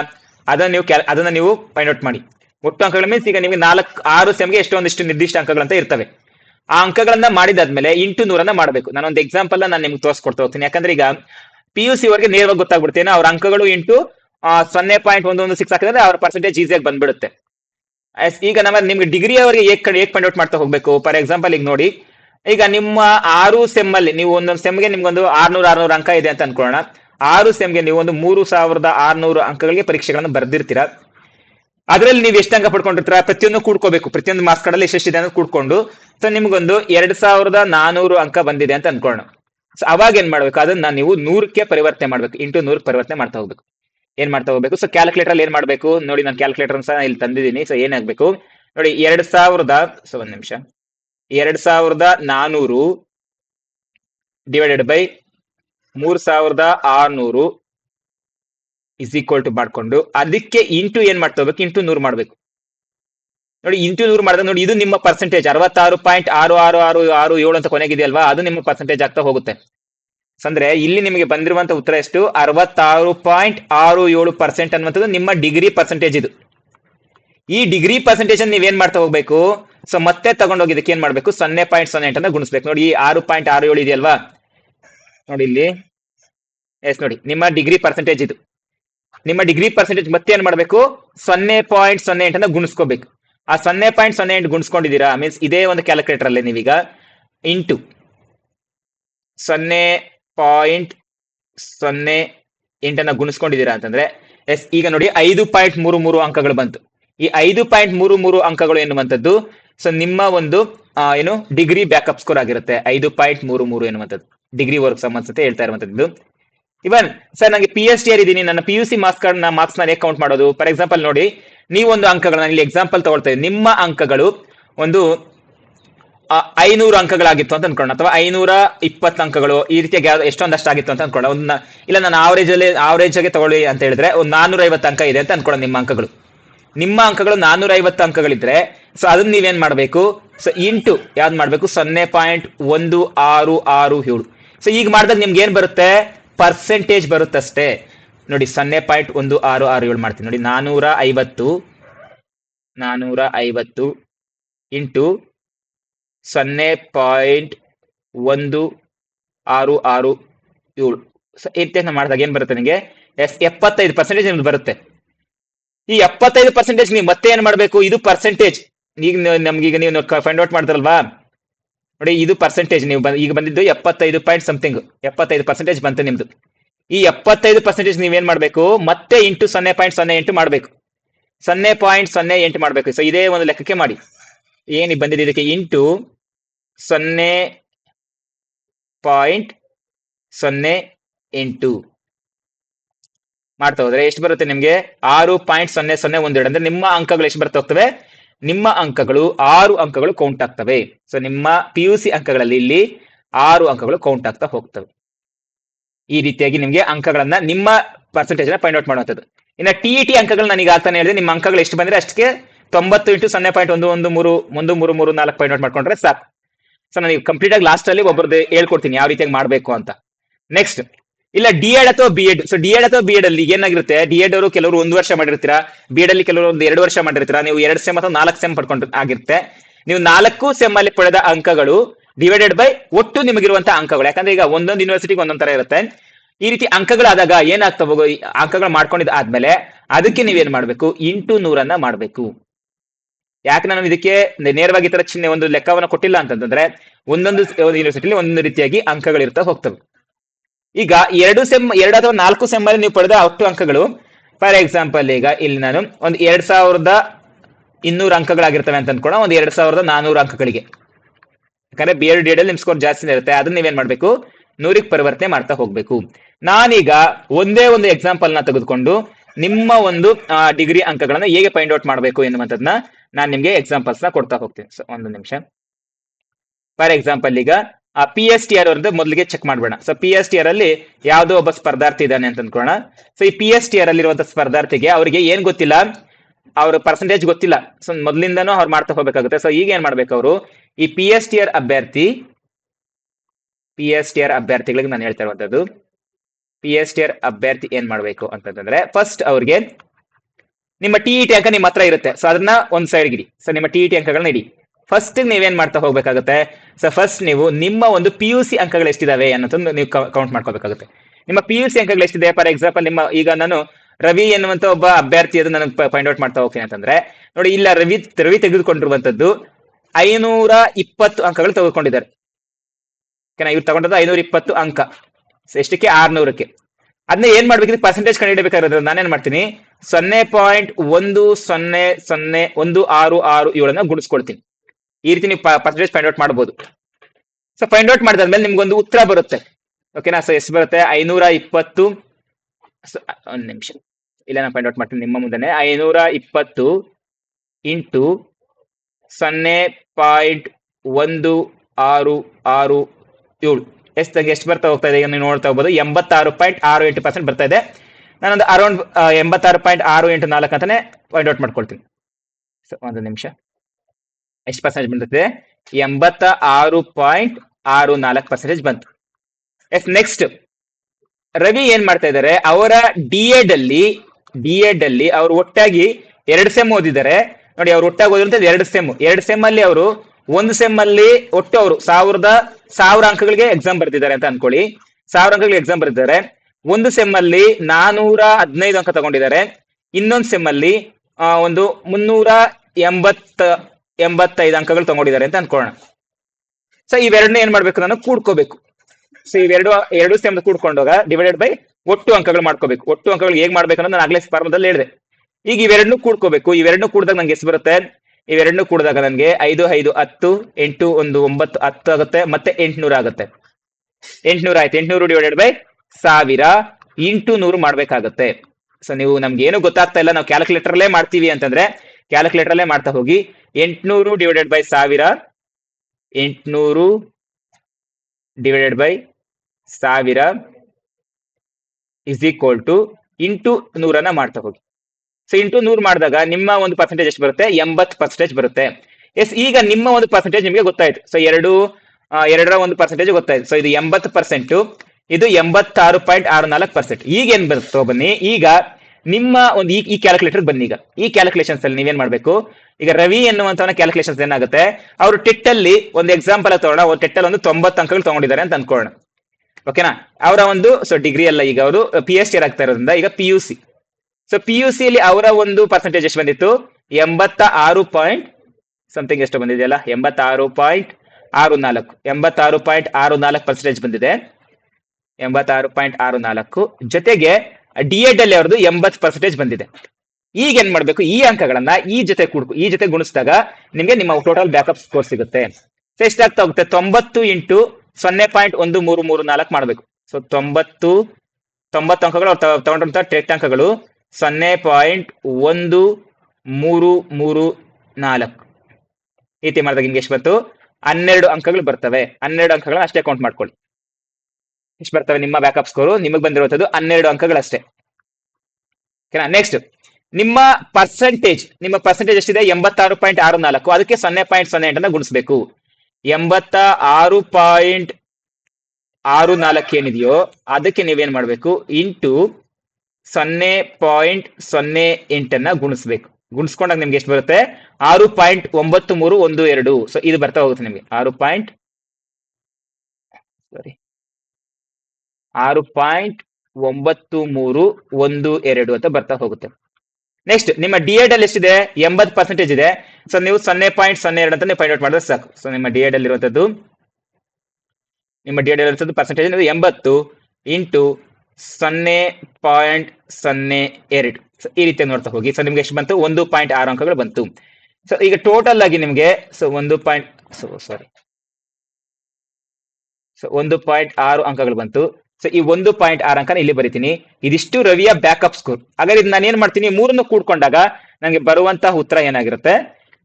ಅದನ್ನ ನೀವು ಅದನ್ನ ನೀವು ಫೈಂಡ್ ಔಟ್ ಮಾಡಿ. ಒಟ್ಟು ಅಂಕಗಳ ಮೀನ್ಸ್ ಈಗ ನಿಮಗೆ ನಾಲ್ಕು, ಆರು ಸೆಮ್ಗೆ ಎಷ್ಟೊಂದಿಷ್ಟು ನಿರ್ದಿಷ್ಟ ಅಂಕಗಳಂತ ಇರ್ತವೆ. ಆ ಅಂಕಗಳನ್ನ ಮಾಡಿದಾದ್ಮೇಲೆ ಇಂಟು ನೂರನ್ನ ಮಾಡಬೇಕು. ನಾನು ಒಂದು ಎಕ್ಸಾಂಪಲ್ ನಾನು ನಿಮ್ಗೆ ತೋರಿಸ್ಕೊಡ್ತಾ ಹೋಗ್ತೀನಿ. ಯಾಕಂದ್ರೆ ಈಗ ಪಿ ಯು ಸಿ ನೇರವಾಗಿ ಗೊತ್ತಾಗ್ಬಿಡ್ತೇನೆ, ಅವ್ರ ಅಂಕಗಳು ಇಂಟು ಸೊನ್ನೆ ಪಾಯಿಂಟ್ ಒಂದು ಒಂದು ಸಿಕ್ಸ್ ಹಾಕಿದ್ರೆ ಅವ್ರ ಪರ್ಸೆಂಟೇಜ್ ಈಸಿಯಾಗಿ ಬಂದ್ಬಿಡುತ್ತೆ. ಈಗ ನಮ್ಮ ನಿಮ್ಗೆ ಡಿಗ್ರಿ ಅವರಿಗೆ ಏಕ್ ಹೇಗ್ ಫೈಂಡ್ ಔಟ್ ಮಾಡ್ತಾ ಹೋಗ್ಬೇಕು. ಫಾರ್ ಎಕ್ಸಾಂಪಲ್ ಈಗ ನೋಡಿ, ಈಗ ನಿಮ್ಮ ಆರು ಸೆಮ್ ಅಲ್ಲಿ ನೀವು ಒಂದೊಂದು ಸೆಮ್ಗೆ ನಿಮ್ಗೊಂದು ಆರ್ನೂರ ಆರ್ನೂರು ಅಂಕ ಇದೆ ಅಂತ ಅನ್ಕೊಳ್ಳೋಣ. ಆರು ಸೆಮ್ಗೆ ನೀವು ಒಂದು ಮೂರು ಸಾವಿರದ ಆರ್ನೂರು ಅಂಕಗಳಿಗೆ ಪರೀಕ್ಷೆಗಳನ್ನು ಬರ್ದಿರ್ತೀರಾ. ಅದರಲ್ಲಿ ನೀವು ಎಷ್ಟು ಅಂಕ ಪಡ್ಕೊಂಡಿರ್ತೀರಾ? ಪ್ರತಿಯೊಂದು ಕೂಡ್ಕೋಬೇಕು. ಪ್ರತಿಯೊಂದು ಮಾರ್ಕ್ಸ್ ಕಾರ್ಡಲ್ಲಿ ಎಷ್ಟೆಷ್ಟಿದೆ ಅಂತ ಕೂಡ್ಕೊಂಡು ಸೊ ನಿಮ್ಗೊಂದು ಎರಡ್ ಸಾವಿರದ ನಾನೂರು ಅಂಕ ಬಂದಿದೆ ಅಂತ ಅನ್ಕೊಳ್ಳೋಣ. ಸೊ ಅವಾಗ ಏನ್ ಮಾಡ್ಬೇಕು? ಅದನ್ನ ನೀವು ನೂರಕ್ಕೆ ಪರಿವರ್ತನೆ ಮಾಡ್ಬೇಕು. ಇಂಟು ನೂರಕ್ಕೆ ಪರಿವರ್ತನೆ ಮಾಡ್ತಾ ಹೋಗ್ಬೇಕು. ಏನ್ ಮಾಡ್ತಾ ಹೋಗ್ಬೇಕು? ಸೊ ಕ್ಯಾಲ್ಕುಲೇಟರ್ ಅಲ್ಲಿ ಏನ್ ಮಾಡ್ಬೇಕು? ನೋಡಿ, ನಾನು ಕ್ಯಾಲ್ಕುಲೇಟರ್ ಸಹ ಇಲ್ಲಿ ತಂದಿದ್ದೀನಿ. ಸೊ ಏನಾಗ್ಬೇಕು ನೋಡಿ, ಎರಡ್ ಸಾವಿರದ ಸೊ ಒಂದ್ ನಿಮಿಷ. ಎರಡ್ ಸಾವಿರದ ನಾನೂರು ಡಿವೈಡೆಡ್ ಬೈ ಮೂರ್ ಸಾವಿರದ ಆರ್ನೂರು ಇಸ್ ಈಕ್ವಲ್ ಟು ಮಾಡ್ಕೊಂಡು, ಅದಕ್ಕೆ ಇಂಟು ಏನ್ ಮಾಡ್ತಾ ಹೋಗ್ಬೇಕು? ಇಂಟು ನೂರು ಮಾಡ್ಬೇಕು. ನೋಡಿ ಇಂಟು ನೂರು ಮಾಡಿದ್ರೆ, ನೋಡಿ, ಇದು ನಿಮ್ಮ ಪರ್ಸೆಂಟೇಜ್ ಅರವತ್ತಾರು ಪಾಯಿಂಟ್ ಆರು ಆರು ಆರು ಆರು ಏಳು ಅಂತ ಕೊನೆಗಿದೆಯಲ್ವಾ? ಅದು ನಿಮ್ಮ ಪರ್ಸೆಂಟೇಜ್ ಆಗ್ತಾ ಹೋಗುತ್ತೆ. ಅಂದ್ರೆ ಇಲ್ಲಿ ನಿಮಗೆ ಬಂದಿರುವಂತ ಉತ್ತರ ಎಷ್ಟು? ಅರವತ್ತಾರು ಪಾಯಿಂಟ್ ಆರು ಏಳು ಪರ್ಸೆಂಟ್ ಅನ್ನುವಂಥದ್ದು ನಿಮ್ಮ ಡಿಗ್ರಿ ಪರ್ಸೆಂಟೇಜ್ ಇದು. ಈ ಡಿಗ್ರಿ ಪರ್ಸೆಂಟೇಜ್ ನೀವು ನೀವೇನ್ ಮಾಡ್ತಾ ಹೋಗ್ಬೇಕು? ಸೊ ಮತ್ತೆ ತಗೊಂಡೋಗಿ ಇದಕ್ಕೆ ಏನ್ ಮಾಡ್ಬೇಕು? ಸೊನ್ನೆ ಪಾಯಿಂಟ್ ಸೊನ್ನೆ ಎಂಟನ್ನು ಗುಣಿಸ್ಬೇಕು. ನೋಡಿ, ಈ ಆರು ಪಾಯಿಂಟ್ ಆರು ಏಳು ಇದೆಯಲ್ವಾ? ನೋಡಿ ಇಲ್ಲಿ. ಎಸ್, ನೋಡಿ, ನಿಮ್ಮ ಡಿಗ್ರಿ ಪರ್ಸೆಂಟೇಜ್ ಇದು. ನಿಮ್ಮ ಡಿಗ್ರಿ ಪರ್ಸೆಂಟೇಜ್ ಮತ್ತೆ ಏನ್ ಮಾಡ್ಬೇಕು? ಸೊನ್ನೆ ಪಾಯಿಂಟ್ ಸೊನ್ನೆ ಎಂಟನ್ನು ಗುಣಿಸ್ಕೋಬೇಕು. ಆ ಸೊನ್ನೆ ಪಾಯಿಂಟ್ ಸೊನ್ನೆ ಎಂಟು ಗುಣಿಸ್ಕೊಂಡಿದ್ದೀರಾ? ಮೀನ್ಸ್ ಇದೇ ಒಂದು ಕ್ಯಾಲ್ಕುಲೇಟರ್ ಅಲ್ಲಿ ನೀವೀಗ ಇಂಟು ಸೊನ್ನೆ ಪಾಯಿಂಟ್ ಸೊನ್ನೆ ಎಂಟನ್ನ ಗುಣಿಸ್ಕೊಂಡಿದ್ದೀರಾ ಅಂತಂದ್ರೆ, ಎಸ್, ಈಗ ನೋಡಿ ಐದು ಪಾಯಿಂಟ್ ಮೂರು ಮೂರು ಅಂಕಗಳು ಬಂತು. ಈ ಐದು ಪಾಯಿಂಟ್ ಮೂರು ಮೂರು ಅಂಕಗಳು ಎನ್ನುವಂಥದ್ದು ಸೊ ನಿಮ್ಮ ಒಂದು ಏನು, ಡಿಗ್ರಿ ಬ್ಯಾಕಪ್ ಸ್ಕೋರ್ ಆಗಿರುತ್ತೆ. ಐದು ಪಾಯಿಂಟ್ ಮೂರು ಮೂರು ಎನ್ನುವಂಥದ್ದು. ಡಿಗ್ರಿ ವರ್ಕ್ ಸಂಬಂಧಿಸಿದಂತೆ ಹೇಳ್ತಾ ಇರುವಂತದ್ದು ಇವನ್ ಸರ್ ನನಗೆ ಪಿ ಎಸ್ ಡಿ ಆರ್ ಇದ್ದೀನಿ. ನನ್ನ ಪಿ ಯು ಸಿ ಮಾರ್ಕ್ಸ್ ಕಾರ್ಡ್ನ ಮಾರ್ಕ್ಸ್ನ ಹೇಗೆ ಕೌಂಟ್ ಮಾಡೋದು. ಫಾರ್ ಎಕ್ಸಾಂಪಲ್ ನೋಡಿ, ನೀವೊಂದು ಅಂಕಗಳನ್ನ, ಇಲ್ಲಿ ಎಕ್ಸಾಂಪಲ್ ತಗೊಳ್ತಾ ಇದ್ದೀನಿ. ನಿಮ್ಮ ಅಂಕಗಳು ಒಂದು ಐನೂರು ಅಂಕಗಳಾಗಿತ್ತು ಅಂತ ಅನ್ಕೊಳ್ಳೋಣ. ಅಥವಾ ಐನೂರ ಇಪ್ಪತ್ತು ಅಂಕಗಳು ಈ ರೀತಿಯಾಗಿ ಯಾವ್ದು ಎಷ್ಟೊಂದಷ್ಟು ಆಗಿತ್ತು ಅಂತ ಅನ್ಕೊಳ್ಳೋಣ. ಒಂದು ಇಲ್ಲ, ನಾನು ಆವರೇಜ್ ಅಲ್ಲಿ ಆವರೇಜ್ ಆಗಿ ತಗೊಳ್ಳಿ ಅಂತ ಹೇಳಿದ್ರೆ ಒಂದು ನಾನೂರ ಐವತ್ತು ಅಂಕ ಇದೆ ಅಂತ ಅನ್ಕೊಳ್ಳೋಣ ನಿಮ್ಮ ಅಂಕಗಳು. ನಿಮ್ಮ ಅಂಕಗಳು ನಾನೂರ ಐವತ್ತು ಅಂಕಗಳಿದ್ರೆ ಸೊ ಅದನ್ನ ನೀವೇನ್ ಮಾಡ್ಬೇಕು? ಸೊ ಇಂಟು ಯಾವ್ದು ಮಾಡ್ಬೇಕು? ಸೊನ್ನೆ ಪಾಯಿಂಟ್ ಒಂದು ಆರು ಆರು ಏಳು. ಸೊ ಈಗ ಮಾಡಿದಾಗ ನಿಮ್ಗೆ ಏನ್ ಬರುತ್ತೆ? ಪರ್ಸೆಂಟೇಜ್ ಬರುತ್ತಷ್ಟೇ. ನೋಡಿ, ಸೊನ್ನೆ ಪಾಯಿಂಟ್ ಒಂದು ಆರು ಆರು ಏಳು ಮಾಡ್ತೀನಿ. ನೋಡಿ ನಾನೂರ ಐವತ್ತು ನಾನೂರ ಐವತ್ತು ಇಂಟು ಸೊನ್ನೆ ಪಾಯಿಂಟ್ ಒಂದು ಆರು ಆರು ಏಳು. ಸೊ ಇತ್ಯಂತ ಮಾಡಿದಾಗ ಏನು ಬರುತ್ತೆ ನಿಮಗೆ ಎಸ್, ಎಪ್ಪತ್ತೈದು ಪರ್ಸೆಂಟೇಜ್ ನಿಮ್ಗೆ ಬರುತ್ತೆ. ಈ ಎಪ್ಪತ್ತೈದು ಪರ್ಸೆಂಟೇಜ್ ನೀವು ಮತ್ತೆ ಏನು ಮಾಡಬೇಕು? ಇದು ಪರ್ಸೆಂಟೇಜ್ ಈಗ ನಮ್ಗೀಗ ನಮ್ಗೆ ಈಗ ನೀವು ಫೈಂಡ್ ಔಟ್ ಮಾಡ್ತಾರಲ್ವಾ? ನೋಡಿ, ಇದು ಪರ್ಸೆಂಟೇಜ್ ನೀವು ಈಗ ಬಂದಿದ್ದು ಎಪ್ಪತ್ತೈದು ಪಾಯಿಂಟ್ ಸಮಥಿಂಗ್ ಎಪ್ಪತ್ತೈದು ಪರ್ಸೆಂಟೇಜ್ ಬಂತು ನಿಮ್ದು. ಈ ಎಪ್ಪತ್ತೈದು ಪರ್ಸೆಂಟೇಜ್ ನೀವೇನ್ ಮಾಡಬೇಕು? ಮತ್ತೆ ಇಂಟು ಸೊನ್ನೆ ಪಾಯಿಂಟ್ ಸೊನ್ನೆ ಎಂಟು ಮಾಡಬೇಕು. ಸೊನ್ನೆ ಪಾಯಿಂಟ್ ಸೊನ್ನೆ ಎಂಟು ಮಾಡಬೇಕು. ಸೊ ಇದೇ ಒಂದು ಲೆಕ್ಕಕ್ಕೆ ಮಾಡಿ. ಏನಿಗೆ ಬಂದಿದೆ ಇದಕ್ಕೆ? ಇಂಟು ಸೊನ್ನೆ ಪಾಯಿಂಟ್ ಸೊನ್ನೆ ಎಂಟು. ಮಾಡ್ತಾ ಹೋದ್ರೆ ಎಷ್ಟು ಬರುತ್ತೆ ನಿಮ್ಗೆ? ಆರು ಪಾಯಿಂಟ್ ಸೊನ್ನೆ ಸೊನ್ನೆ ಒಂದೆರಡು. ಅಂದ್ರೆ ನಿಮ್ಮ ಅಂಕಗಳು ಎಷ್ಟು ಬರ್ತಾ ಹೋಗ್ತವೆ? ನಿಮ್ಮ ಅಂಕಗಳು ಆರು ಅಂಕಗಳು ಕೌಂಟ್ ಆಗ್ತವೆ. ಸೊ ನಿಮ್ಮ ಪಿ ಯು ಸಿ ಅಂಕಗಳಲ್ಲಿ ಇಲ್ಲಿ ಆರು ಅಂಕಗಳು ಕೌಂಟ್ ಆಗ್ತಾ ಹೋಗ್ತವೆ. ಈ ರೀತಿಯಾಗಿ ನಿಮ್ಗೆ ಅಂಕಗಳನ್ನ ನಿಮ್ಮ ಪರ್ಸೆಂಟೇಜ್ನ ಫೈಂಡ್ ಔಟ್ ಮಾಡುವಂಥದ್ದು. ಇನ್ನ ಟಿ ಇ ಟಿ ಅಂಕಗಳು ನನಗೆ ಆಗ್ತಾನೆ ಹೇಳಿದ್ರೆ ನಿಮ್ಮ ಅಂಕಗಳು ಎಷ್ಟು ಬಂದ್ರೆ ಅಷ್ಟಕ್ಕೆ ತೊಂಬತ್ತು ಇಂಟು ಸೊನ್ನೆ ಪಾಯಿಂಟ್ ಒಂದು ಒಂದು ಮೂರು ಒಂದು ಮೂರು ಮೂರು ನಾಲ್ಕು ಪಾಯಿಂಟ್ ಔಟ್ ಮಾಡ್ಕೊಂಡ್ರೆ ಸಾಕು. ಸೊ ನನಗೆ ಕಂಪ್ಲೀಟ್ ಆಗಿ ಲಾಸ್ಟ್ ಅಲ್ಲಿ ಒಬ್ಬರದ್ದು ಹೇಳ್ಕೊಡ್ತೀನಿ ಯಾವ ರೀತಿಯಾಗಿ ಮಾಡಬೇಕು ಅಂತ. ನೆಕ್ಸ್ಟ್ ಇಲ್ಲ ಡಿ ಎಡ್ ಅಥವಾ B Ed so D Ed ಅಥವಾ ಬಿ ಎಡ್ ಅಲ್ಲಿ ಏನಾಗಿರುತ್ತೆ? ಡಿ ಎಡ್ ಅವರು ಕೆಲವರು ಒಂದು ವರ್ಷ ಮಾಡಿರ್ತೀರಾ? ಬಿ ಎಡ್ ಅಲ್ಲಿ ಕೆಲವರು ಒಂದು ಎರಡು ವರ್ಷ ಮಾಡಿರ್ತೀರಾ? ನೀವು ಎರಡು ಸೆಮ್ ಅಥವಾ ನಾಲ್ಕು ಸೆಮ್ ಪಡ್ಕೊಂಡು ಆಗಿರುತ್ತೆ. ನೀವು ನಾಲ್ಕು ಸೆಮ್ ಅಲ್ಲಿ ಪಡೆದ ಅಂಕಗಳು ಡಿವೈಡೆಡ್ ಬೈ ಒಟ್ಟು ನಿಮಗಿರುವಂತಹ ಅಂಕಗಳು. ಯಾಕಂದ್ರೆ ಈಗ ಒಂದೊಂದು ಯೂನಿವರ್ಸಿಟಿಗೆ ಒಂದೊಂದ್ ತರ ಇರುತ್ತೆ. ಈ ರೀತಿ ಅಂಕಗಳಾದಾಗ ಏನಾಗ್ತಾ ಹೋಗೋ ಅಂಕಗಳು ಮಾಡ್ಕೊಂಡಿದ್ ಆದ್ಮೇಲೆ ಅದಕ್ಕೆ ನೀವೇನ್ ಮಾಡ್ಬೇಕು? ಇಂಟು ನೂರನ್ನ ಮಾಡ್ಬೇಕು. ಯಾಕೆ ನಾನು ಇದಕ್ಕೆ ನೇರವಾಗಿ ಈ ತರ ಚಿಹ್ನೆ ಒಂದು ಲೆಕ್ಕವನ್ನು ಕೊಟ್ಟಿಲ್ಲ ಅಂತಂದ್ರೆ ಒಂದೊಂದು ಯೂನಿವರ್ಸಿಟಿಲಿ ಒಂದೊಂದು ರೀತಿಯಾಗಿ ಅಂಕಗಳಿರ್ತಾ ಹೋಗ್ತವೆ. ಈಗ ಎರಡು ಸೆಮ್ ಎರಡು ಅಥವಾ ನಾಲ್ಕು ಸೆಮ್ ಅಲ್ಲಿ ನೀವು ಪಡೆದ ಒಟ್ಟು ಅಂಕಗಳು ಫಾರ್ ಎಕ್ಸಾಂಪಲ್ ಈಗ ಇಲ್ಲಿ ನಾನು ಒಂದು ಎರಡ್ ಸಾವಿರದ ಇನ್ನೂರು ಅಂಕಗಳಾಗಿರ್ತವೆ ಅಂತ ಅನ್ಕೊಳ್ಳೋ ಒಂದು ಎರಡ್ ಸಾವಿರದ ನಾನೂರು ಅಂಕಗಳಿಗೆ. ಯಾಕಂದ್ರೆ ಬಿ ಎಡ್ ಡಿ ನಿಮ್ ಸ್ಕೋರ್ ಜಾಸ್ತಿ ಇರುತ್ತೆ, ಅದನ್ನ ನೀವೇನ್ ಮಾಡ್ಬೇಕು? ನೂರಿಗೆ ಪರಿವರ್ತನೆ ಮಾಡ್ತಾ ಹೋಗ್ಬೇಕು. ನಾನೀಗ ಒಂದೇ ಒಂದು ಎಕ್ಸಾಂಪಲ್ನ ತೆಗೆದುಕೊಂಡು ನಿಮ್ಮ ಒಂದು ಡಿಗ್ರಿ ಅಂಕಗಳನ್ನ ಹೇಗೆ ಫೈಂಡ್ ಔಟ್ ಮಾಡಬೇಕು ಎನ್ನುವಂಥದ್ದನ್ನ ನಾನು ನಿಮ್ಗೆ ಎಕ್ಸಾಂಪಲ್ಸ್ನ ಕೊಡ್ತಾ ಹೋಗ್ತೀನಿ. ಸೊ ಒಂದು ನಿಮಿಷ. ಫಾರ್ ಎಕ್ಸಾಂಪಲ್ ಈಗ, ಆ ಪಿ ಎಸ್ ಟಿ ಆರ್ ಅವ್ರದ್ದು ಮೊದಲಿಗೆ ಚೆಕ್ ಮಾಡ್ಬೇಡ. So P S T R ಅಲ್ಲಿ ಯಾವ್ದೋ ಒಬ್ಬ ಸ್ಪರ್ಧಾರ್ಥಿ ಇದ್ದಾನೆ ಅಂತ ಅನ್ಕೋಣ ಸೊ ಈ ಪಿ ಎಸ್ ಟಿ ಆರ್ ಅಲ್ಲಿರುವಂತ ಸ್ಪರ್ಧಾರ್ಥಿಗೆ ಅವರಿಗೆ ಏನ್ ಗೊತ್ತಿಲ್ಲ, ಅವ್ರ ಪರ್ಸೆಂಟೇಜ್ ಗೊತ್ತಿಲ್ಲ. ಸೊ ಮೊದಲಿಂದನೂ ಅವ್ರು ಮಾಡ್ತಾ ಹೋಗ್ಬೇಕಾಗುತ್ತೆ. ಸೊ ಈಗ ಏನ್ ಮಾಡ್ಬೇಕು ಅವರು? ಈ ಪಿ ಎಸ್ ಟಿ ಆರ್ ಅಭ್ಯರ್ಥಿ ಪಿ ಎಸ್ ಟಿ ಆರ್ ಅಭ್ಯರ್ಥಿಗಳಿಗೆ ನಾನು ಹೇಳ್ತಾ ಇರುವಂತದ್ದು ಪಿ ಎಸ್ ಟಿ ಆರ್ ಅಭ್ಯರ್ಥಿ ಏನ್ ಮಾಡ್ಬೇಕು ಅಂತಂದ್ರೆ ಫಸ್ಟ್ ಅವ್ರಿಗೆ ನಿಮ್ಮ ಟಿ ಟಿ ಅಂಕ ನಿಮ್ಮ ಹತ್ರ ಇರುತ್ತೆ. ಸೊ ಅದನ್ನ ಒಂದ್ ಸೈಡ್ ಇಡಿ. ಸೊ ನಿಮ್ಮ ಟಿ ಟಿ ಅಂಕಗಳನ್ನ ಇಡಿ. ಫಸ್ಟ್ ನೀವೇನ್ ಮಾಡ್ತಾ ಹೋಗ್ಬೇಕಾಗುತ್ತೆ? ಸೊ ಫಸ್ಟ್ ನೀವು ನಿಮ್ಮ ಒಂದು ಪಿ ಯು ಸಿ ಅಂಕಗಳು ಎಷ್ಟಿದಾವೆ ಅನ್ನೋದನ್ನು ನೀವು ಕೌಂಟ್ ಮಾಡ್ಕೋಬೇಕಾಗುತ್ತೆ. ನಿಮ್ಮ ಪಿ ಯು ಸಿ ಅಂಕಗಳು ಎಷ್ಟಿದೆ? ಫಾರ್ ಎಕ್ಸಾಂಪಲ್ ನಿಮ್ಮ ಈಗ ನಾನು ರವಿ ಎನ್ನುವಂತ ಒಬ್ಬ ಅಭ್ಯರ್ಥಿ ಅದು ನನಗೆ ಫೈಂಡ್ ಔಟ್ ಮಾಡ್ತಾ ಹೋಗ್ತೀನಿ ಅಂತಂದ್ರೆ, ನೋಡಿ ಇಲ್ಲ ರವಿ ರವಿ ತೆಗೆದುಕೊಂಡಿರುವಂತದ್ದು ಐನೂರ ಇಪ್ಪತ್ತು ಅಂಕಗಳು ತೆಗೆದುಕೊಂಡಿದ್ದಾರೆ. ಓಕೆನಾ ಇವ್ರು ತಗೊಂಡದ್ದು ಐನೂರ ಇಪ್ಪತ್ತು ಅಂಕ. ಎಷ್ಟಕ್ಕೆ? ಆರ್ನೂರಕ್ಕೆ. ಅದನ್ನ ಏನ್ ಮಾಡ್ಬೇಕಿದ್ರೆ ಪರ್ಸೆಂಟೇಜ್ ಕಂಡುಹಿಡಬೇಕಾದ್ರೆ ನಾನೇನ್ ಮಾಡ್ತೀನಿ? ಸೊನ್ನೆ ಪಾಯಿಂಟ್ ಒಂದು ಸೊನ್ನೆ ಸೊನ್ನೆ ಒಂದು ಆರು ಆರು ಏಳನ್ನ ಗುಣಿಸ್ಕೊಳ್ತೀನಿ. ಈ ರೀತಿ ನೀವು ಪರ್ಸೆಂಟೇಜ್ ಫೈಂಡ್ ಔಟ್ ಮಾಡಬಹುದು ಸೊ ಫೈಂಡ್ ಔಟ್ ಮಾಡಿದಾದ್ಮೇಲೆ ನಿಮ್ಗೊಂದು ಉತ್ತರ ಬರುತ್ತೆ. ಓಕೆನಾ ಸೊ ಎಷ್ಟು ಬರುತ್ತೆ. ಐನೂರ ಇಪ್ಪತ್ತು. ಒಂದ್ ನಿಮಿಷ. ಇಲ್ಲ ನಾನು ಫೈಂಡ್ ಔಟ್ ಮಾಡ್ತೀನಿ ನಿಮ್ಮ ಮುಂದೆ ಐನೂರ ಇಪ್ಪತ್ತು ಇಂಟು ಸೊನ್ನೆ ಪಾಯಿಂಟ್ ಒಂದು ಆರು ಆರು ಏಳು. ಎಷ್ಟು ಎಷ್ಟು ಬರ್ತಾ ಹೋಗ್ತಾ ಇದೆ ನೀವು ನೋಡ್ತಾ ಹೋಗ್ಬೋದು. ಎಂಬತ್ತಾರು ಪಾಯಿಂಟ್ ಆರು ಎಂಟು ಪರ್ಸೆಂಟ್ ಬರ್ತಾ ಇದೆ. ನಾನೊಂದು ಅರೌಂಡ್ ಎಂಬತ್ತಾರು ಪಾಯಿಂಟ್ ಆರು ಎಂಟು ನಾಲ್ಕು ಅಂತಾನೆ ಪಾಯಿಂಟ್ ಔಟ್ ಮಾಡ್ಕೊಳ್ತೀನಿ. ಸೊ ಒಂದು ನಿಮಿಷ. ಎಷ್ಟು ಪರ್ಸೆಂಟೇಜ್ ಬಂದಿದೆ? ಎಂಬತ್ತ ಆರು ಪಾಯಿಂಟ್ ಆರು ನಾಲ್ಕು ಪರ್ಸೆಂಟೇಜ್ ಬಂತು. ಎಸ್ ನೆಕ್ಸ್ಟ್ ರವಿ ಏನ್ ಮಾಡ್ತಾ ಇದ್ದಾರೆ? ಅವರ ಡಿ ಎಡ್ ಅಲ್ಲಿ ಡಿ ಎಡ್ ಅಲ್ಲಿ ಅವರು ಒಟ್ಟಾಗಿ ಎರಡು ಸೆಮ್ ಓದಿದ್ದಾರೆ. ನೋಡಿ, ಅವ್ರು ಒಟ್ಟಾಗಿ ಓದಿರುವಂತ ಎರಡು ಸೆಮ್ ಎರಡು ಸೆಮ್ ಅಲ್ಲಿ ಅವರು ಒಂದು ಸೆಮ್ ಅಲ್ಲಿ ಒಟ್ಟು ಅವರು ಸಾವಿರದ, ಸಾವಿರ ಅಂಕಗಳಿಗೆ ಎಕ್ಸಾಮ್ ಬರ್ತಿದ್ದಾರೆ ಅಂತ ಅನ್ಕೊಳ್ಳಿ. ಸಾವಿರ ಅಂಕಗಳಿಗೆ ಎಕ್ಸಾಮ್ ಬರ್ತಿದ್ದಾರೆ ಒಂದು ಸೆಮ್ ಅಲ್ಲಿ ನಾನೂರ ಹದಿನೈದು ಅಂಕ ತಗೊಂಡಿದ್ದಾರೆ. ಇನ್ನೊಂದು ಸೆಮ್ ಅಲ್ಲಿ ಒಂದು ಮುನ್ನೂರ ಎಂಬತ್ತ, ಎಂಬತ್ತೈದು ಅಂಕಗಳು ತಗೊಂಡಿದ್ದಾರೆ ಅಂತ ಅನ್ಕೊಳ್ಳೋಣ. ಸೊ ಇವೆರಡನ್ನ ಏನ್ ಮಾಡ್ಬೇಕು ನಾನು? ಕೂಡ್ಕೋಬೇಕು. ಸೊ ಇವೆರಡು, ಎರಡು ಸೆಮ್ ಕೂಡ್ಕೊಂಡಾಗ ಡಿವೈಡೆಡ್ ಬೈ ಒಟ್ಟು ಅಂಕಗಳು ಮಾಡ್ಕೋಬೇಕು. ಒಟ್ಟು ಅಂಕಗಳು ಹೇಗ್ ಮಾಡ್ಬೇಕು ಅನ್ನೋದು ನಾನು ಆಗ್ಲೇ ಫಾರ್ಮದಲ್ಲಿ ಹೇಳಿದೆ. ಈಗ ಇವೆರಡನ್ನೂ ಕೂಡ್ಕೋಬೇಕು. ಇವೆರಡನ್ನೂ ಕೂಡಿದಾಗ ನಂಗೆ ಎಷ್ಟು ಬರುತ್ತೆ? ಇವೆರಡನ್ನೂ ಕೂಡಿದಾಗ ನನಗೆ ಐದು ಐದು, ಹತ್ತು, ಎಂಟು, ಒಂದು, ಒಂಬತ್ತು, ಹತ್ತು ಆಗುತ್ತೆ, ಮತ್ತೆ ಎಂಟ್ನೂರ ಆಗುತ್ತೆ. ಎಂಟ್ನೂರ ಆಯ್ತು. ಎಂಟುನೂರು ಡಿವೈಡೆಡ್ ಬೈ ಸಾವಿರ ಇಂಟು ನೂರು ಮಾಡ್ಬೇಕಾಗತ್ತೆ. ಸೊ ನೀವು ನಮ್ಗೆ ಏನು ಗೊತ್ತಾಗ್ತಾ ಇಲ್ಲ, ನಾವು ಕ್ಯಾಲ್ಕುಲೇಟರ್ ಅಲ್ಲೇ ಮಾಡ್ತೀವಿ ಅಂತಂದ್ರೆ ಕ್ಯಾಲ್ಕುಲೇಟರ್ ಅಲ್ಲೇ ಮಾಡ್ತಾ ಹೋಗಿ ಎಂಟ್ನೂರು ಡಿವೈಡೆಡ್ ಬೈ ಸಾವಿರ ಎಂಟುನೂರು ಡಿವೈಡೆಡ್ ಬೈ ಸಾವಿರ ಇಸ್ ಈಕ್ವಲ್ ಟು ಇಂಟು ನೂರನ್ನ ಮಾಡ್ತಾ ಹೋಗಿ. ಸೊ ಇಂಟು ನೂರು ಮಾಡಿದಾಗ ನಿಮ್ಮ ಒಂದು ಪರ್ಸೆಂಟೇಜ್ ಎಷ್ಟು ಬರುತ್ತೆ? ಎಂಬತ್ತು ಪರ್ಸೆಂಟೇಜ್ ಬರುತ್ತೆ. ಎಸ್ ಈಗ ನಿಮ್ಮ ಒಂದು ಪರ್ಸೆಂಟೇಜ್ ನಿಮಗೆ ಗೊತ್ತಾಯ್ತು. ಸೊ ಎರಡು ಎರಡರ ಒಂದು ಪರ್ಸೆಂಟೇಜ್ ಗೊತ್ತಾಯ್ತು. ಸೊ ಇದು ಎಂಬತ್ತು ಪರ್ಸೆಂಟ್ ಇದು ಎಂಬತ್ತಾರು ಪಾಯಿಂಟ್ ಆರು ನಾಲ್ಕು ಪರ್ಸೆಂಟ್ ಈಗ ಏನ್ ಬರುತ್ತೋ ಬನ್ನಿ. ಈಗ ನಿಮ್ಮ ಒಂದು, ಈ ಈ ಕ್ಯಾಲ್ಕುಲೇಟರ್ ಬನ್ನಿ ಈಗ. ಈ ಕ್ಯಾಲ್ಕುಲೇಷನ್ಸ್ ಅಲ್ಲಿ ನೀವೇನ್ ಮಾಡ್ಬೇಕು? ಈಗ ರವಿ ಎನ್ನುವಂತವನ ಕ್ಯಾಲ್ಕುಲೇಷನ್ಸ್ ಏನಾಗುತ್ತೆ? ಅವರು ಟೆಟ್ ಅಲ್ಲಿ ಒಂದು ಎಕ್ಸಾಂಪಲ್ ತಗೋಣ ಒಂದು ಅಲ್ಲಿ ಒಂದು ತೊಂಬತ್ತು ಅಂಕಗಳು ತಗೊಂಡಿದ್ದಾರೆ ಅಂತ ಅನ್ಕೊಳ್ಳೋಣ. ಓಕೆನಾ ಅವರ ಒಂದು ಸೊ ಡಿಗ್ರಿ ಅಲ್ಲ ಈಗ ಅವರು ಪಿ ಎಚ್ ಡಿ ಆಗ್ತಾ ಇರೋದ್ರಿಂದ ಈಗ P U C so P U ಸಿಯಲ್ಲಿ ಅವರ ಒಂದು ಪರ್ಸೆಂಟೇಜ್ ಎಷ್ಟು ಬಂದಿತ್ತು? ಎಂಬತ್ತ ಆರು ಪಾಯಿಂಟ್ ಸಮಥಿಂಗ್ ಎಷ್ಟು ಬಂದಿದೆಯಲ್ಲ? ಎಂಬತ್ತಾರು ಪಾಯಿಂಟ್ ಆರು ನಾಲ್ಕು. ಎಂಬತ್ತಾರು ಪಾಯಿಂಟ್ ಆರು ನಾಲ್ಕು ಪರ್ಸೆಂಟೇಜ್ ಬಂದಿದೆ. ಎಂಬತ್ತಾರು ಪಾಯಿಂಟ್ ಆರು ನಾಲ್ಕು. ಜೊತೆಗೆ ಡಿ ಎಡ್ ಅಲ್ಲಿ ಅವ್ರದ್ದು ಎಂಬತ್ತು ಪರ್ಸೆಂಟೇಜ್ ಬಂದಿದೆ. ಈಗ ಏನ್ ಮಾಡ್ಬೇಕು? ಈ ಅಂಕಗಳನ್ನ ಈ ಜೊತೆ ಕುಡ್ಕು ಈ ಜೊತೆ ಗುಣಿಸಿದಾಗ ನಿಮ್ಗೆ ನಿಮ್ಮ ಟೋಟಲ್ ಬ್ಯಾಕಪ್ ಸ್ಕೋರ್ ಸಿಗುತ್ತೆ. ಸೊ ಎಷ್ಟಾಗ್ತಾ ಹೋಗುತ್ತೆ? ತೊಂಬತ್ತು ಇಂಟು ಸೊನ್ನೆ ಪಾಯಿಂಟ್ ಒಂದು ಮೂರು ಮೂರು ನಾಲ್ಕು ಮಾಡಬೇಕು. ಸೊ ತೊಂಬತ್ತು ತೊಂಬತ್ತು ಅಂಕಗಳು ಅವ್ರು ತ- ತಗೊಂಡಂತ ಟೆಟ್ ಅಂಕಗಳು ಸೊನ್ನೆ ಪಾಯಿಂಟ್ ಒಂದು ಮೂರು ಮೂರು ನಾಲ್ಕು. ಈ ರೀತಿ ಮಾಡಿದಾಗ ನಿಮ್ಗೆ ಎಷ್ಟು ಬಂತು? ಹನ್ನೆರಡು ಅಂಕಗಳು ಬರ್ತವೆ. ಹನ್ನೆರಡು ಅಂಕಗಳು ಅಷ್ಟೇ ಕೌಂಟ್ ಮಾಡ್ಕೊಳ್ಳಿ. ಎಷ್ಟು ಬರ್ತವೆ ನಿಮ್ಮ ಬ್ಯಾಕಪ್ ಸ್ಕೋರು ನಿಮಗೆ ಬಂದಿರುವಂಥದ್ದು ಹನ್ನೆರಡು ಅಂಕಗಳಷ್ಟೇ ಓಕೆನಾ ನೆಕ್ಸ್ಟ್ ನಿಮ್ಮ ಪರ್ಸೆಂಟೇಜ್ ನಿಮ್ಮ ಪರ್ಸೆಂಟೇಜ್ ಎಷ್ಟಿದೆ? ಎಂಬತ್ತಾರು ಪಾಯಿಂಟ್ ಆರು ನಾಲ್ಕು. ಅದಕ್ಕೆ ಸೊನ್ನೆ ಪಾಯಿಂಟ್ ಸೊನ್ನೆ ಎಂಟನ್ನು ಗುಣಿಸ್ಬೇಕು. ಎಂಬತ್ತ ಆರು ಪಾಯಿಂಟ್ ಆರು ನಾಲ್ಕು ಏನಿದೆಯೋ, ಅದಕ್ಕೆ ನೀವೇನು ಮಾಡಬೇಕು? ಇಂಟು ಸೊನ್ನೆ ಪಾಯಿಂಟ್ ಸೊನ್ನೆ ಎಂಟನ್ನ ಗುಣಿಸ್ಬೇಕು. ಗುಣಿಸ್ಕೊಂಡಾಗ ನಿಮ್ಗೆ ಎಷ್ಟು ಬರುತ್ತೆ? ಆರು ಪಾಯಿಂಟ್ ಒಂಬತ್ತು ಮೂರು ಒಂದು ಎರಡು. ಸೊ ಇದು ಬರ್ತಾ ಹೋಗುತ್ತೆ ನಿಮ್ಗೆ. ಆರು ಪಾಯಿಂಟ್ ಸಾರಿ ಆರು ಪಾಯಿಂಟ್ ಒಂಬತ್ತು ಮೂರು ಒಂದು ಎರಡು ಅಂತ ಬರ್ತಾ ಹೋಗುತ್ತೆ. ನೆಕ್ಸ್ಟ್ ನಿಮ್ಮ ಡಿ ಎಡ್ ಅಲ್ಲಿ ಎಷ್ಟಿದೆ? ಎಂಬತ್ತು ಪರ್ಸೆಂಟೇಜ್ ಇದೆ. ಸೊ ನೀವು ಸೊನ್ನೆ ಪಾಯಿಂಟ್ ಸೊನ್ನೆ ಎರಡು ಅಂತ ನೀವು ಫೈಂಡ್ ಔಟ್ ಮಾಡಿದ್ರೆ ಸಾಕು. ಸೊ ನಿಮ್ಮ ಡಿ ಎಡ್ ಅಲ್ಲಿ ಇರುವಂತದ್ದು ನಿಮ್ಮ ಡಿ ಎಡ್ ಅಲ್ಲಿ ಪರ್ಸೆಂಟೇಜ್ ಎಂಬತ್ತು ಇಂಟು ಸೊನ್ನೆ ಪಾಯಿಂಟ್ ಸೊನ್ನೆ ಎರಡು. ಸೊ ಈ ರೀತಿ ನೋಡ್ತಾ ಹೋಗಿ. ಸೊ ನಿಮ್ಗೆ ಎಷ್ಟು ಬಂತು? ಒಂದು ಪಾಯಿಂಟ್ ಆರು ಅಂಕಗಳು ಬಂತು. ಸೊ ಈಗ ಟೋಟಲ್ ಆಗಿ ನಿಮ್ಗೆ ಸೊ ಒಂದು ಪಾಯಿಂಟ್ ಸೊ ಸಾರಿ ಸೊ ಒಂದು ಪಾಯಿಂಟ್ ಆರು ಅಂಕಗಳು ಬಂತು. ಸೊ ಈ ಒಂದು ಪಾಯಿಂಟ್ ಆರು ಅಂಕನ ಇಲ್ಲಿ ಬರಿತೀನಿ. ಇದಿಷ್ಟು ರವಿಯ ಬ್ಯಾಕಪ್ ಸ್ಕೋರ್ ಹಾಗಾದ್ರೆ ಇದು ನಾನು ಏನ್ ಮಾಡ್ತೀನಿ? ಮೂರನ್ನು ಕೂಡ್ಕೊಂಡಾಗ ನನಗೆ ಬರುವಂತಹ ಉತ್ತರ ಏನಾಗಿರುತ್ತೆ?